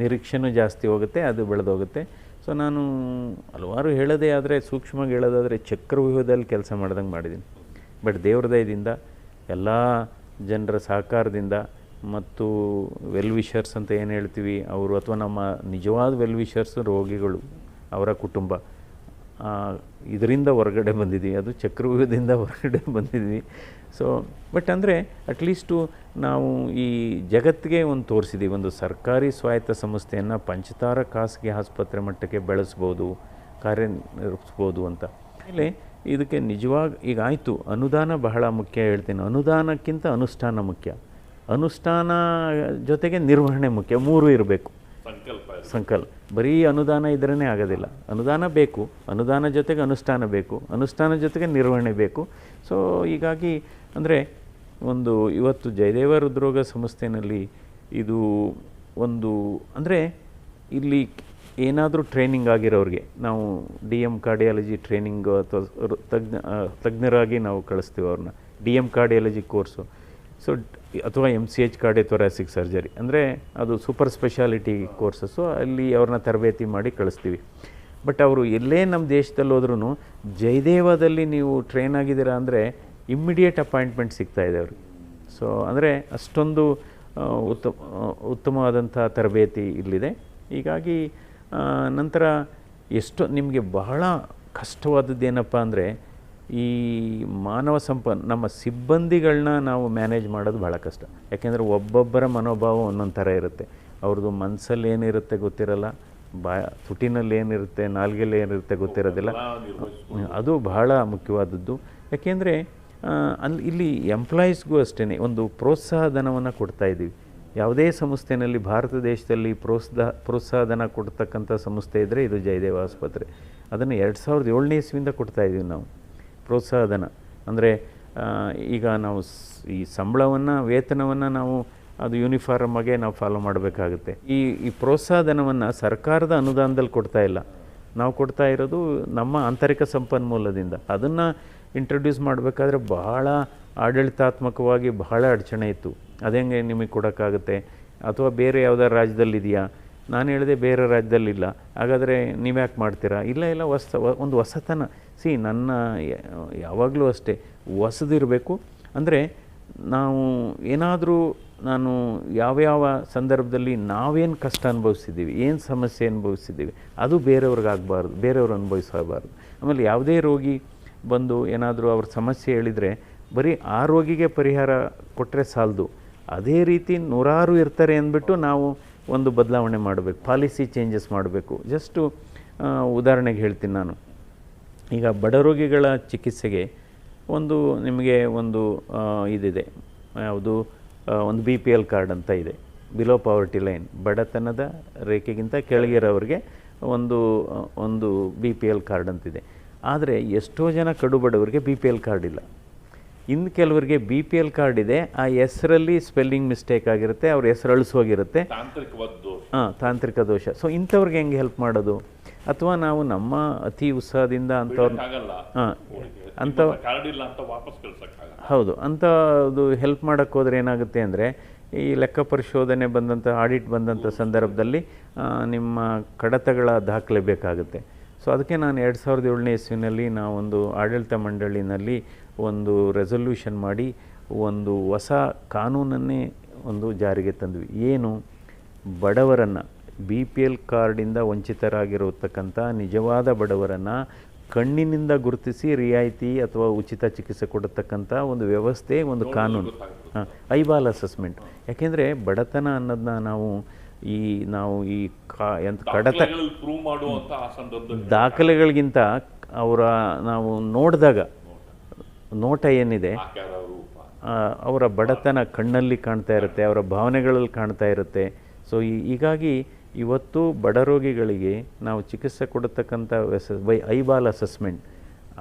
A: ನಿರೀಕ್ಷೆನೂ ಜಾಸ್ತಿ ಹೋಗುತ್ತೆ, ಅದು ಬೆಳೆದೋಗುತ್ತೆ. ಸೊ ನಾನು ಹಲವಾರು ಹೇಳೋದೇ ಆದರೆ, ಸೂಕ್ಷ್ಮವಾಗಿ ಹೇಳೋದಾದರೆ, ಚಕ್ರವ್ಯೂಹದಲ್ಲಿ ಕೆಲಸ ಮಾಡ್ದಂಗೆ ಮಾಡಿದ್ದೀನಿ. ಬಟ್ ದೇವ್ರ ದಯದಿಂದ ಎಲ್ಲ ಜನರ ಸಹಕಾರದಿಂದ ಮತ್ತು ವೆಲ್ ವಿಷರ್ಸ್ ಅಂತ ಏನು ಹೇಳ್ತೀವಿ, ಅವರು ಅಥವಾ ನಮ್ಮ ನಿಜವಾದ ವೆಲ್ ವಿಷರ್ಸ್ ರೋಗಿಗಳು ಅವರ ಕುಟುಂಬ. ಇದರಿಂದ ಹೊರಗಡೆ ಬಂದಿದ್ದೀವಿ ಅದು ಚಕ್ರವ್ಯೂಹದಿಂದ ಹೊರಗಡೆ ಬಂದಿದ್ದೀವಿ ಸೊ ಬಟ್ ಅಂದರೆ ಅಟ್ಲೀಸ್ಟು ನಾವು ಈ ಜಗತ್ತಿಗೆ ಒಂದು ತೋರಿಸಿದ್ದೀವಿ ಒಂದು ಸರ್ಕಾರಿ ಸ್ವಾಯತ್ತ ಸಂಸ್ಥೆಯನ್ನು ಪಂಚತಾರ ಖಾಸಗಿ ಆಸ್ಪತ್ರೆ ಮಟ್ಟಕ್ಕೆ ಬೆಳೆಸ್ಬೋದು, ಕಾರ್ಯನಿರ್ವಹಿಸ್ಬೋದು ಅಂತ. ಆಮೇಲೆ ಇದಕ್ಕೆ ನಿಜವಾಗಿ ಈಗ ಆಯಿತು ಅನುದಾನ ಬಹಳ ಮುಖ್ಯ ಹೇಳ್ತೀನಿ. ಅನುದಾನಕ್ಕಿಂತ ಅನುಷ್ಠಾನ ಮುಖ್ಯ. ಅನುಷ್ಠಾನ ಜೊತೆಗೆ ನಿರ್ವಹಣೆ ಮುಖ್ಯ ಮೂರು ಇರಬೇಕು.
B: ಸಂಕಲ್ಪ
A: ಸಂಕಲ್ಪ. ಬರೀ ಅನುದಾನ ಇದ್ರೇ ಆಗೋದಿಲ್ಲ. ಅನುದಾನ ಬೇಕು ಅನುದಾನ ಜೊತೆಗೆ ಅನುಷ್ಠಾನ ಬೇಕು ಅನುಷ್ಠಾನ ಜೊತೆಗೆ ನಿರ್ವಹಣೆ ಬೇಕು. ಸೊ ಹೀಗಾಗಿ ಅಂದರೆ ಒಂದು ಇವತ್ತು ಜಯದೇವ ಹೃದ್ರೋಗ ಸಂಸ್ಥೆಯಲ್ಲಿ ಇದು ಒಂದು ಅಂದರೆ ಇಲ್ಲಿ ಏನಾದರೂ ಟ್ರೈನಿಂಗ್ ಆಗಿರೋರಿಗೆ, ನಾವು ಡಿ ಎಂ ಕಾರ್ಡಿಯಾಲಜಿ ಟ್ರೈನಿಂಗ್ ಅಥವಾ ತಜ್ಞ ತಜ್ಞರಾಗಿ ನಾವು ಕಳಿಸ್ತೀವಿ ಅವ್ರನ್ನ. D M cardiology course so ಅಥವಾ M C H cardiothoracic surgery ಅಂದರೆ ಅದು ಸೂಪರ್ ಸ್ಪೆಷಾಲಿಟಿ ಕೋರ್ಸಸ್ಸು ಅಲ್ಲಿ ಅವ್ರನ್ನ ತರಬೇತಿ ಮಾಡಿ ಕಳಿಸ್ತೀವಿ. ಬಟ್ ಅವರು ಎಲ್ಲೇ ನಮ್ಮ ದೇಶದಲ್ಲಿ ಹೋದ್ರೂ ಜಯದೇವದಲ್ಲಿ ನೀವು ಟ್ರೈನ್ ಆಗಿದ್ದೀರಾ ಅಂದರೆ ಇಮ್ಮಿಡಿಯೇಟ್ ಅಪಾಯಿಂಟ್ಮೆಂಟ್ ಸಿಗ್ತಾ ಇದೆ ಅವ್ರಿಗೆ. ಸೊ ಅಂದರೆ ಅಷ್ಟೊಂದು ಉತ್ತಮ ಉತ್ತಮವಾದಂಥ ತರಬೇತಿ ಇಲ್ಲಿದೆ. ಹೀಗಾಗಿ ನಂತರ ಎಷ್ಟು ನಿಮಗೆ ಬಹಳ ಕಷ್ಟವಾದದ್ದು ಏನಪ್ಪ ಅಂದರೆ ಈ ಮಾನವ ಸಂಪನ್ ನಮ್ಮ ಸಿಬ್ಬಂದಿಗಳನ್ನ ನಾವು ಮ್ಯಾನೇಜ್ ಮಾಡೋದು ಭಾಳ ಕಷ್ಟ. ಯಾಕೆಂದರೆ ಒಬ್ಬೊಬ್ಬರ ಮನೋಭಾವ ಒಂದೊಂದು ಥರ ಇರುತ್ತೆ. ಅವ್ರದ್ದು ಮನಸ್ಸಲ್ಲಿ ಏನಿರುತ್ತೆ ಗೊತ್ತಿರಲ್ಲ, ಬಾ, ತುಟಿನಲ್ಲಿ ಏನಿರುತ್ತೆ, ನಾಲ್ಗೆಲ್ಲಿ ಏನಿರುತ್ತೆ ಗೊತ್ತಿರೋದಿಲ್ಲ. ಅದು ಬಹಳ ಮುಖ್ಯವಾದದ್ದು. ಯಾಕೆಂದರೆ ಅಲ್ಲಿ, ಇಲ್ಲಿ ಎಂಪ್ಲಾಯೀಸ್ಗೂ ಅಷ್ಟೇ ಒಂದು ಪ್ರೋತ್ಸಾಹ ಧನವನ್ನು ಕೊಡ್ತಾ ಇದ್ದೀವಿ. ಯಾವುದೇ ಸಂಸ್ಥೆಯಲ್ಲಿ ಭಾರತ ದೇಶದಲ್ಲಿ ಪ್ರೋತ್ಸಾಹ ಪ್ರೋತ್ಸಾಹನ ಧನ ಕೊಡ್ತಕ್ಕಂಥ ಸಂಸ್ಥೆ ಇದ್ದರೆ ಇದು ಜಯದೇವ ಆಸ್ಪತ್ರೆ. ಅದನ್ನು ಎರಡು ಸಾವಿರದ ಏಳನೇ ಇಸ್ವಿಯಿಂದ ಕೊಡ್ತಾ ಇದ್ದೀವಿ ನಾವು. ಪ್ರೋತ್ಸಾಹಧನ. ಅಂದರೆ ಈಗ ನಾವು ಈ ಸಂಬಳವನ್ನು, ವೇತನವನ್ನು ನಾವು ಅದು ಯೂನಿಫಾರ್ಮ್ ಆಗಿ ನಾವು ಫಾಲೋ ಮಾಡಬೇಕಾಗುತ್ತೆ. ಈ ಈ ಪ್ರೋತ್ಸಾಹಧನವನ್ನು ಸರ್ಕಾರದ ಅನುದಾನದಲ್ಲಿ ಕೊಡ್ತಾ ಇಲ್ಲ. ನಾವು ಕೊಡ್ತಾ ಇರೋದು ನಮ್ಮ ಆಂತರಿಕ ಸಂಪನ್ಮೂಲದಿಂದ. ಅದನ್ನು ಇಂಟ್ರೊಡ್ಯೂಸ್ ಮಾಡಬೇಕಾದ್ರೆ ಬಹಳ ಆಡಳಿತಾತ್ಮಕವಾಗಿ ಬಹಳ ಅಡಚಣೆ ಇತ್ತು. ಅದೇಂಗೆ ನಿಮಗೆ ಕೊಡೋಕ್ಕಾಗುತ್ತೆ. ಅಥವಾ ಬೇರೆ ಯಾವುದಾದ್ರು ರಾಜ್ಯದಲ್ಲಿದೆಯಾ? ನಾನು ಹೇಳಿದೆ ಬೇರೆ ರಾಜ್ಯದಲ್ಲಿಲ್ಲ. ಹಾಗಾದರೆ ನೀವ್ಯಾಕೆ ಮಾಡ್ತೀರಾ? ಇಲ್ಲ ಇಲ್ಲ, ಹೊಸ ಒಂದು ಹೊಸತನ. ಸಿ ನನ್ನ ಯಾವಾಗಲೂ ಅಷ್ಟೇ. ಹೊಸದಿರಬೇಕು. ಅಂದರೆ ನಾವು ಏನಾದರೂ ನಾನು ಯಾವ್ಯಾವ ಸಂದರ್ಭದಲ್ಲಿ ನಾವೇನು ಕಷ್ಟ ಅನುಭವಿಸಿದ್ದೀವಿ, ಏನು ಸಮಸ್ಯೆ ಅನುಭವಿಸಿದ್ದೀವಿ, ಅದು ಬೇರೆಯವ್ರಿಗೆ ಆಗಬಾರ್ದು ಬೇರೆಯವ್ರು ಅನುಭವಿಸಬಾರ್ದು. ಆಮೇಲೆ ಯಾವುದೇ ರೋಗಿ ಬಂದು ಏನಾದರೂ ಅವ್ರ ಸಮಸ್ಯೆ ಹೇಳಿದರೆ ಬರೀ ಆ ರೋಗಿಗೆ ಪರಿಹಾರ ಕೊಟ್ಟರೆ ಸಾಲದು. ಅದೇ ರೀತಿ ನೂರಾರು ಇರ್ತಾರೆ ಅಂದ್ಬಿಟ್ಟು ನಾವು ಒಂದು ಬದಲಾವಣೆ ಮಾಡಬೇಕು, ಪಾಲಿಸಿ ಚೇಂಜಸ್ ಮಾಡಬೇಕು. ಜಸ್ಟು ಉದಾಹರಣೆಗೆ ಹೇಳ್ತೀನಿ ನಾನು. ಈಗ ಬಡರೋಗಿಗಳ ಚಿಕಿತ್ಸೆಗೆ ಒಂದು ನಿಮಗೆ ಒಂದು ಇದಿದೆ. ಯಾವುದು ಒಂದು ಬಿ ಪಿ ಎಲ್ ಕಾರ್ಡ್ ಅಂತ ಇದೆ. Below poverty line. ಬಡತನದ ರೇಖೆಗಿಂತ ಕೆಳಗಿರೋರಿಗೆ ಒಂದು ಒಂದು ಬಿ ಪಿ ಎಲ್ ಕಾರ್ಡ್ ಅಂತಿದೆ. ಆದರೆ ಎಷ್ಟೋ ಜನ ಕಡು ಬಡವರಿಗೆ ಬಿ ಪಿ ಎಲ್ ಕಾರ್ಡ್ ಇಲ್ಲ. ಇನ್ನು ಕೆಲವರಿಗೆ ಬಿ ಪಿ ಎಲ್ ಕಾರ್ಡ್ ಇದೆ ಆ ಹೆಸರಲ್ಲಿ ಸ್ಪೆಲ್ಲಿಂಗ್ ಮಿಸ್ಟೇಕ್ ಆಗಿರುತ್ತೆ ಅವ್ರ ಹೆಸರು ಅಳಿಸೋಗಿರುತ್ತೆ. ಹಾಂ ತಾಂತ್ರಿಕ ದೋಷ. ಸೊ ಇಂಥವ್ರಿಗೆ ಹೆಂಗೆ ಹೆಲ್ಪ್ ಮಾಡೋದು? ಅಥವಾ ನಾವು ನಮ್ಮ ಅತಿ ಉತ್ಸಾಹದಿಂದ
B: ಅಂಥವ್ರ
A: ಹಾಂ ಅಂಥ ಹೌದು ಅಂಥದ್ದು ಹೆಲ್ಪ್ ಮಾಡೋಕ್ಕೆ ಹೋದ್ರೆ ಏನಾಗುತ್ತೆ ಅಂದರೆ ಈ ಲೆಕ್ಕ ಪರಿಶೋಧನೆ ಬಂದಂಥ ಆಡಿಟ್ ಬಂದಂಥ ಸಂದರ್ಭದಲ್ಲಿ ನಿಮ್ಮ ಕಡತಗಳ ದಾಖಲೆ ಬೇಕಾಗುತ್ತೆ. ಸೊ ಅದಕ್ಕೆ ನಾನು ಎರಡು ಸಾವಿರದ ಏಳನೇ ಇಸ್ವಿನಲ್ಲಿ ನಾವೊಂದು ಆಡಳಿತ ಮಂಡಳಿನಲ್ಲಿ ಒಂದು ರೆಸೊಲ್ಯೂಷನ್ ಮಾಡಿ ಒಂದು ಹೊಸ ಕಾನೂನನ್ನೇ ಒಂದು ಜಾರಿಗೆ ತಂದ್ವಿ. ಏನು? ಬಡವರನ್ನು ಬಿ ಪಿ ಎಲ್ ಕಾರ್ಡಿಂದ ವಂಚಿತರಾಗಿರತಕ್ಕಂಥ ನಿಜವಾದ ಬಡವರನ್ನು ಕಣ್ಣಿನಿಂದ ಗುರುತಿಸಿ ರಿಯಾಯಿತಿ ಅಥವಾ ಉಚಿತ ಚಿಕಿತ್ಸೆ ಕೊಡತಕ್ಕಂಥ ಒಂದು ವ್ಯವಸ್ಥೆ ಒಂದು ಕಾನೂನು. ಹಾಂ ಐಬಾಲ್ ಅಸೆಸ್ಮೆಂಟ್ ಯಾಕೆಂದರೆ ಬಡತನ ಅನ್ನೋದನ್ನ ನಾವು ಈ ನಾವು ಈ ಕಾ ಎಂತ ಕಡತ ದಾಖಲೆಗಳಿಗಿಂತ ಅವರ ನಾವು ನೋಡಿದಾಗ ನೋಟ ಏನಿದೆ ಅವರ ಬಡತನ ಕಣ್ಣಲ್ಲಿ ಕಾಣ್ತಾ ಇರುತ್ತೆ, ಅವರ ಭಾವನೆಗಳಲ್ಲಿ ಕಾಣ್ತಾ ಇರುತ್ತೆ. ಸೊ ಹೀಗಾಗಿ ಇವತ್ತು ಬಡ ರೋಗಿಗಳಿಗೆ ನಾವು ಚಿಕಿತ್ಸೆ ಕೊಡತಕ್ಕಂಥ ಬೈ ಐಬಾಲ್ ಅಸೆಸ್ಮೆಂಟ್,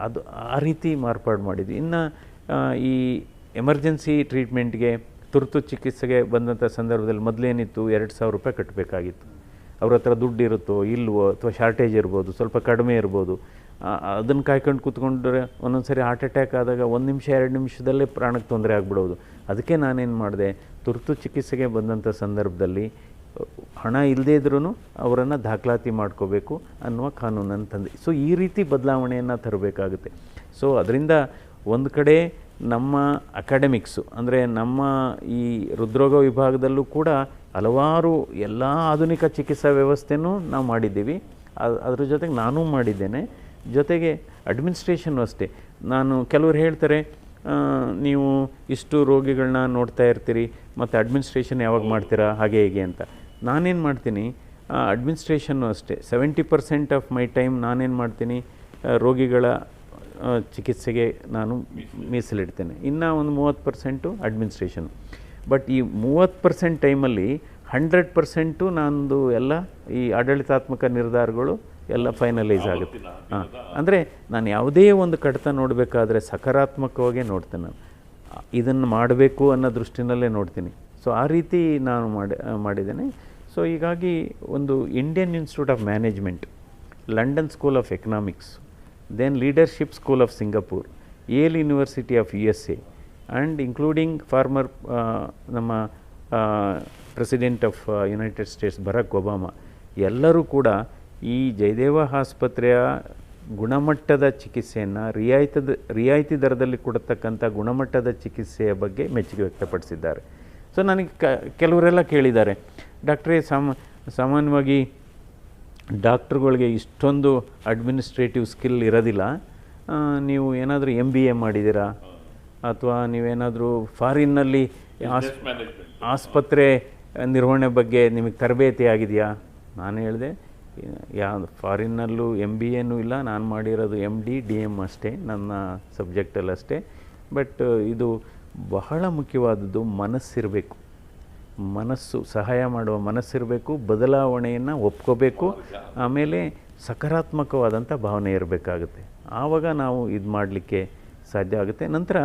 A: ಅದು ಆ ರೀತಿ ಮಾರ್ಪಾಡು ಮಾಡಿದ್ವಿ. ಇನ್ನು ಈ ಎಮರ್ಜೆನ್ಸಿ ಟ್ರೀಟ್ಮೆಂಟ್ಗೆ, ತುರ್ತು ಚಿಕಿತ್ಸೆಗೆ ಬಂದಂಥ ಸಂದರ್ಭದಲ್ಲಿ ಮೊದಲೇನಿತ್ತು, ಎರಡು ಸಾವಿರ ರೂಪಾಯಿ ಕಟ್ಟಬೇಕಾಗಿತ್ತು. ಅವ್ರ ಹತ್ರ ದುಡ್ಡು ಇರುತ್ತೋ ಇಲ್ವೋ ಅಥವಾ ಶಾರ್ಟೇಜ್ ಇರ್ಬೋದು, ಸ್ವಲ್ಪ ಕಡಿಮೆ ಇರ್ಬೋದು. ಅದನ್ನು ಕಾಯ್ಕೊಂಡು ಕೂತ್ಕೊಂಡ್ರೆ ಒಂದೊಂದು ಸರಿ ಹಾರ್ಟ್ ಅಟ್ಯಾಕ್ ಆದಾಗ ಒಂದು ನಿಮಿಷ, ಎರಡು ನಿಮಿಷದಲ್ಲೇ ಪ್ರಾಣಕ್ಕೆ ತೊಂದರೆ ಆಗ್ಬಿಡೋದು. ಅದಕ್ಕೆ ನಾನೇನು ಮಾಡಿದೆ? ತುರ್ತು ಚಿಕಿತ್ಸೆಗೆ ಬಂದಂಥ ಸಂದರ್ಭದಲ್ಲಿ, ಹಣ ಇಲ್ಲದೇ ಇದ್ರೂ ಅವರನ್ನು ದಾಖಲಾತಿ ಮಾಡ್ಕೋಬೇಕು ಅನ್ನುವ ಕಾನೂನನ್ನು ತಂದೆ. ಸೊ ಈ ರೀತಿ ಬದಲಾವಣೆಯನ್ನು ತರಬೇಕಾಗುತ್ತೆ. ಸೊ ಅದರಿಂದ ಒಂದು ಕಡೆ ನಮ್ಮ ಅಕಾಡೆಮಿಕ್ಸು ಅಂದರೆ ನಮ್ಮ ಈ ಹೃದ್ರೋಗ ವಿಭಾಗದಲ್ಲೂ ಕೂಡ ಹಲವಾರು ಎಲ್ಲ ಆಧುನಿಕ ಚಿಕಿತ್ಸಾ ವ್ಯವಸ್ಥೆನೂ ನಾವು ಮಾಡಿದ್ದೀವಿ. ಅದರ ಅದ್ರ ಜೊತೆಗೆ ನಾನೂ ಮಾಡಿದ್ದೇನೆ. ಜೊತೆಗೆ ಅಡ್ಮಿನಿಸ್ಟ್ರೇಷನ್ ಅಷ್ಟೇ. ನಾನು ಕೆಲವರು ಹೇಳ್ತಾರೆ ನೀವು ಇಷ್ಟು ರೋಗಿಗಳನ್ನ ನೋಡ್ತಾ ಇರ್ತೀರಿ, ಮತ್ತು ಅಡ್ಮಿನಿಸ್ಟ್ರೇಷನ್ ಯಾವಾಗ ಮಾಡ್ತೀರಾ, ಹಾಗೆ ಹೀಗೆ ಅಂತ. ನಾನೇನು ಮಾಡ್ತೀನಿ ಅಡ್ಮಿನಿಸ್ಟ್ರೇಷನ್ನು ಅಷ್ಟೇ. Seventy percent of my time ನಾನೇನು ಮಾಡ್ತೀನಿ ರೋಗಿಗಳ ಚಿಕಿತ್ಸೆಗೆ ನಾನು ಮೀಸಲಿಡ್ತೇನೆ. ಇನ್ನು ಒಂದು ಮೂವತ್ತು ಪರ್ಸೆಂಟು ಅಡ್ಮಿನಿಸ್ಟ್ರೇಷನ್ ಬಟ್ ಈ ಮೂವತ್ತು ಪರ್ಸೆಂಟ್ ಟೈಮಲ್ಲಿ ಹಂಡ್ರೆಡ್ ಪರ್ಸೆಂಟು ನಂದು ಎಲ್ಲ ಈ ಆಡಳಿತಾತ್ಮಕ ನಿರ್ಧಾರಗಳು ಎಲ್ಲ ಫೈನಲೈಸ್ ಆಗುತ್ತೆ. ಹಾಂ. ಅಂದರೆ ನಾನು ಯಾವುದೇ ಒಂದು ಕಡತ ನೋಡಬೇಕಾದ್ರೆ ಸಕಾರಾತ್ಮಕವಾಗೇ ನೋಡ್ತೇನೆ ನಾನು. ಇದನ್ನು ಮಾಡಬೇಕು ಅನ್ನೋ ದೃಷ್ಟಿನಲ್ಲೇ ನೋಡ್ತೀನಿ. ಸೊ ಆ ರೀತಿ ನಾನು ಮಾಡಿ ಮಾಡಿದ್ದೇನೆ. ಸೊ ಹೀಗಾಗಿ ಒಂದು Indian institute of management London school of economics then leadership school of Singapore Yale university of U S A and including former ನಮ್ಮ president of United States Barack Obama ಎಲ್ಲರೂ ಕೂಡ ಈ ಜಯದೇವ ಆಸ್ಪತ್ರೆಯ ಗುಣಮಟ್ಟದ ಚಿಕಿತ್ಸೆಯನ್ನು ರಿಯಾಯಿತದ ರಿಯಾಯಿತಿ ದರದಲ್ಲಿ ಕೊಡತಕ್ಕಂಥ ಗುಣಮಟ್ಟದ ಚಿಕಿತ್ಸೆಯ ಬಗ್ಗೆ ಮೆಚ್ಚುಗೆ ವ್ಯಕ್ತಪಡಿಸಿದ್ದಾರೆ. ಸೊ ನನಗೆ ಕ ಕೆಲವರೆಲ್ಲ ಕೇಳಿದ್ದಾರೆ ಡಾಕ್ಟ್ರೇ ಸಾಮ ಸಾಮಾನ್ಯವಾಗಿ ಡಾಕ್ಟ್ರುಗಳಿಗೆ ಇಷ್ಟೊಂದು ಅಡ್ಮಿನಿಸ್ಟ್ರೇಟಿವ್ ಸ್ಕಿಲ್ ಇರೋದಿಲ್ಲ. ನೀವು ಏನಾದರೂ ಎಂ ಬಿ ಎ ಮಾಡಿದ್ದೀರಾ? ಅಥವಾ ನೀವೇನಾದರೂ ಫಾರಿನ್ನಲ್ಲಿ ಆಸ್ ಆಸ್ಪತ್ರೆ ನಿರ್ವಹಣೆ ಬಗ್ಗೆ ನಿಮಗೆ ತರಬೇತಿ ಆಗಿದೆಯಾ? ನಾನು ಹೇಳಿದೆ ಯಾವ ಫಾರಿನ್ನಲ್ಲೂ ಎಂ ಬಿ ಎನೂ ಇಲ್ಲ. ನಾನು ಮಾಡಿರೋದು ಎಂ ಡಿ ಡಿ ಎಂ ಅಷ್ಟೇ. ನನ್ನ ಸಬ್ಜೆಕ್ಟಲ್ಲಷ್ಟೇ ಬಟ್, ಇದು ಬಹಳ ಮುಖ್ಯವಾದದ್ದು ಮನಸ್ಸಿರಬೇಕು. ಮನಸ್ಸು, ಸಹಾಯ ಮಾಡುವ ಮನಸ್ಸಿರಬೇಕು. ಬದಲಾವಣೆಯನ್ನು ಒಪ್ಕೋಬೇಕು. ಆಮೇಲೆ ಸಕಾರಾತ್ಮಕವಾದಂಥ ಭಾವನೆ ಇರಬೇಕಾಗುತ್ತೆ. ಆವಾಗ ನಾವು ಇದು ಮಾಡಲಿಕ್ಕೆ ಸಾಧ್ಯ ಆಗುತ್ತೆ. ನಂತರ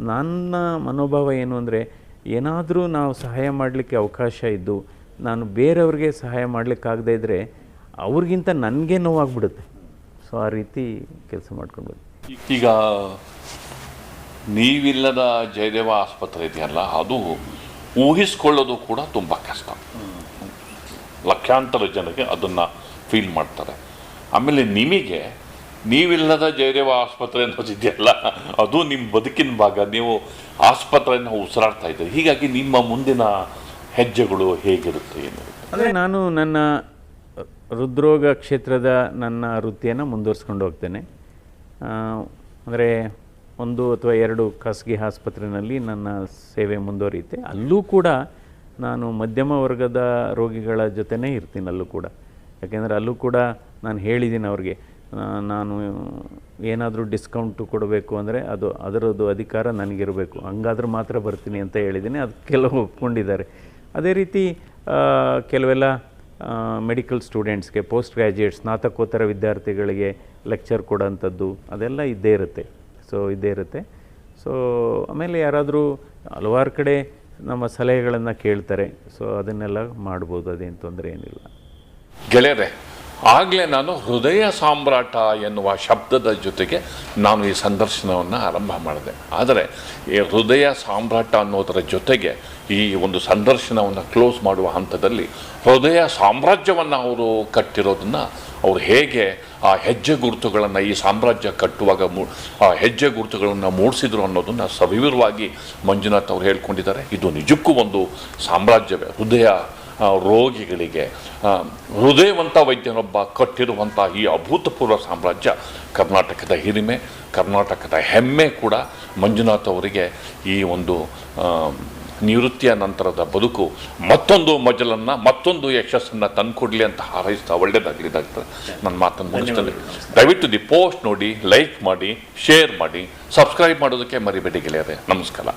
A: ನನ್ನ ಮನೋಭಾವ ಏನು ಅಂದರೆ, ಏನಾದರೂ ನಾವು ಸಹಾಯ ಮಾಡಲಿಕ್ಕೆ ಅವಕಾಶ ಇದ್ದು, ನಾನು ಬೇರೆಯವ್ರಿಗೆ ಸಹಾಯ ಮಾಡಲಿಕ್ಕಾಗದೇ ಇದ್ದರೆ ಅವ್ರಿಗಿಂತ ನನಗೆ ನೋವಾಗ್ಬಿಡುತ್ತೆ. ಸೊ ಆ ರೀತಿ ಕೆಲಸ ಮಾಡ್ಕೊಂಡು
B: ಈಗ ನೀವಿಲ್ಲದ ಜಯದೇವ ಆಸ್ಪತ್ರೆ ಇದೆಯಲ್ಲ ಅದು ಊಹಿಸ್ಕೊಳ್ಳೋದು ಕೂಡ ತುಂಬ ಕಷ್ಟ. ಲಕ್ಷಾಂತರ ಜನಕ್ಕೆ ಅದನ್ನು ಫೀಲ್ ಮಾಡ್ತಾರೆ. ಆಮೇಲೆ ನಿಮಗೆ ನೀವಿಲ್ಲದ ಜಯದೇವ ಆಸ್ಪತ್ರೆ ಅನ್ನೋದಿದೆಯಲ್ಲ ಅದು ನಿಮ್ಮ ಬದುಕಿನ ಭಾಗ ನೀವು ಆಸ್ಪತ್ರೆಯನ್ನು ಉಸಿರಾಡ್ತಾ ಇದ್ದೀರಿ. ಹೀಗಾಗಿ ನಿಮ್ಮ ಮುಂದಿನ ಹೆಜ್ಜೆಗಳು ಹೇಗಿರುತ್ತೆ ಏನು
A: ಅಂದರೆ ನಾನು ನನ್ನ ಹೃದ್ರೋಗ ಕ್ಷೇತ್ರದ ನನ್ನ ವೃತ್ತಿಯನ್ನು ಮುಂದುವರಿಸ್ಕೊಂಡು ಹೋಗ್ತೇನೆ. ಅಂದರೆ ಒಂದು ಅಥವಾ ಎರಡು ಖಾಸಗಿ ಆಸ್ಪತ್ರೆಯಲ್ಲಿ ನನ್ನ ಸೇವೆ ಮುಂದುವರಿಯುತ್ತೆ. ಅಲ್ಲೂ ಕೂಡ ನಾನು ಮಧ್ಯಮ ವರ್ಗದ ರೋಗಿಗಳ ಜೊತೆನೇ ಇರ್ತೀನಿ ಅಲ್ಲೂ ಕೂಡ. ಯಾಕೆಂದರೆ ಅಲ್ಲೂ ಕೂಡ ನಾನು ಹೇಳಿದ್ದೀನಿ ಅವ್ರಿಗೆ ನಾನು ಏನಾದರೂ ಡಿಸ್ಕೌಂಟು ಕೊಡಬೇಕು ಅಂದರೆ ಅದು ಅದರದ್ದು ಅಧಿಕಾರ ನನಗಿರಬೇಕು. ಹಂಗಾದ್ರೂ ಮಾತ್ರ ಬರ್ತೀನಿ ಅಂತ ಹೇಳಿದ್ದೀನಿ. ಅದು ಕೆಲವು ಒಪ್ಕೊಂಡಿದ್ದಾರೆ. ಅದೇ ರೀತಿ ಕೆಲವೆಲ್ಲ ಮೆಡಿಕಲ್ ಸ್ಟೂಡೆಂಟ್ಸ್ಗೆ ಪೋಸ್ಟ್ ಗ್ರ್ಯಾಜುಯೇಟ್ ಸ್ನಾತಕೋತ್ತರ ವಿದ್ಯಾರ್ಥಿಗಳಿಗೆ ಲೆಕ್ಚರ್ ಕೊಡೋಂಥದ್ದು, ಅದೆಲ್ಲ ಇದ್ದೇ ಇರುತ್ತೆ. ಸೊ ಇದ್ದೇ ಇರುತ್ತೆ. ಸೊ ಆಮೇಲೆ ಯಾರಾದರೂ ಹಲವಾರು ಕಡೆ ನಮ್ಮ ಸಲಹೆಗಳನ್ನು ಕೇಳ್ತಾರೆ. ಸೊ ಅದನ್ನೆಲ್ಲ ಮಾಡ್ಬೋದು, ಅದೇನು ತೊಂದರೆ ಏನಿಲ್ಲ.
B: ಗೆಳೆಯರೆ ಆಗಲೇ ನಾನು ಹೃದಯ ಸಾಮ್ರಾಟ ಎನ್ನುವ ಶಬ್ದದ ಜೊತೆಗೆ ನಾನು ಈ ಸಂದರ್ಶನವನ್ನು ಆರಂಭ ಮಾಡಿದೆ. ಆದರೆ ಈ ಹೃದಯ ಸಾಮ್ರಾಟ ಅನ್ನೋದರ ಜೊತೆಗೆ ಈ ಒಂದು ಸಂದರ್ಶನವನ್ನು ಕ್ಲೋಸ್ ಮಾಡುವ ಹಂತದಲ್ಲಿ ಹೃದಯ ಸಾಮ್ರಾಜ್ಯವನ್ನು ಅವರು ಕಟ್ಟಿರೋದನ್ನು ಅವರು ಹೇಗೆ ಆ ಹೆಜ್ಜೆ ಗುರುತುಗಳನ್ನು ಈ ಸಾಮ್ರಾಜ್ಯ ಕಟ್ಟುವಾಗ ಮೂ, ಆ ಹೆಜ್ಜೆ ಗುರುತುಗಳನ್ನು ಮೂಡಿಸಿದ್ರು ಅನ್ನೋದನ್ನು ಸವಿವರವಾಗಿ ಮಂಜುನಾಥ್ ಅವರು ಹೇಳ್ಕೊಂಡಿದ್ದಾರೆ. ಇದು ನಿಜಕ್ಕೂ ಒಂದು ಸಾಮ್ರಾಜ್ಯವೇ. ಹೃದಯ ರೋಗಿಗಳಿಗೆ ಹೃದಯವಂತ ವೈದ್ಯನೊಬ್ಬ ಕಟ್ಟಿರುವಂಥ ಈ ಅಭೂತಪೂರ್ವ ಸಾಮ್ರಾಜ್ಯ ಕರ್ನಾಟಕದ ಹಿರಿಮೆ ಕರ್ನಾಟಕದ ಹೆಮ್ಮೆ ಕೂಡ ಮಂಜುನಾಥ್ ಅವರಿಗೆ ಈ ಒಂದು ನಿವೃತ್ತಿಯ ನಂತರದ ಬದುಕು ಮತ್ತೊಂದು ಮಜಲನ್ನು ಮತ್ತೊಂದು ಯಶಸ್ಸನ್ನು ತಂದುಕೊಡ್ಲಿ ಅಂತ ಹಾರೈಸ್ತಾ ಒಳ್ಳೆಯದಾಗಲಿ ಡಾಕ್ಟರ್ ನನ್ನ ಮಾತನ್ನು ಮುಗಿಸ್ತೇನೆ ದಯವಿಟ್ಟು ದಿ ಪೋಸ್ಟ್ ನೋಡಿ ಲೈಕ್ ಮಾಡಿ ಶೇರ್ ಮಾಡಿ ಸಬ್ಸ್ಕ್ರೈಬ್ ಮಾಡೋದಕ್ಕೆ ಮರಿಬೇಡಿ ಗೆಳೆಯರೆ. ನಮಸ್ಕಾರ.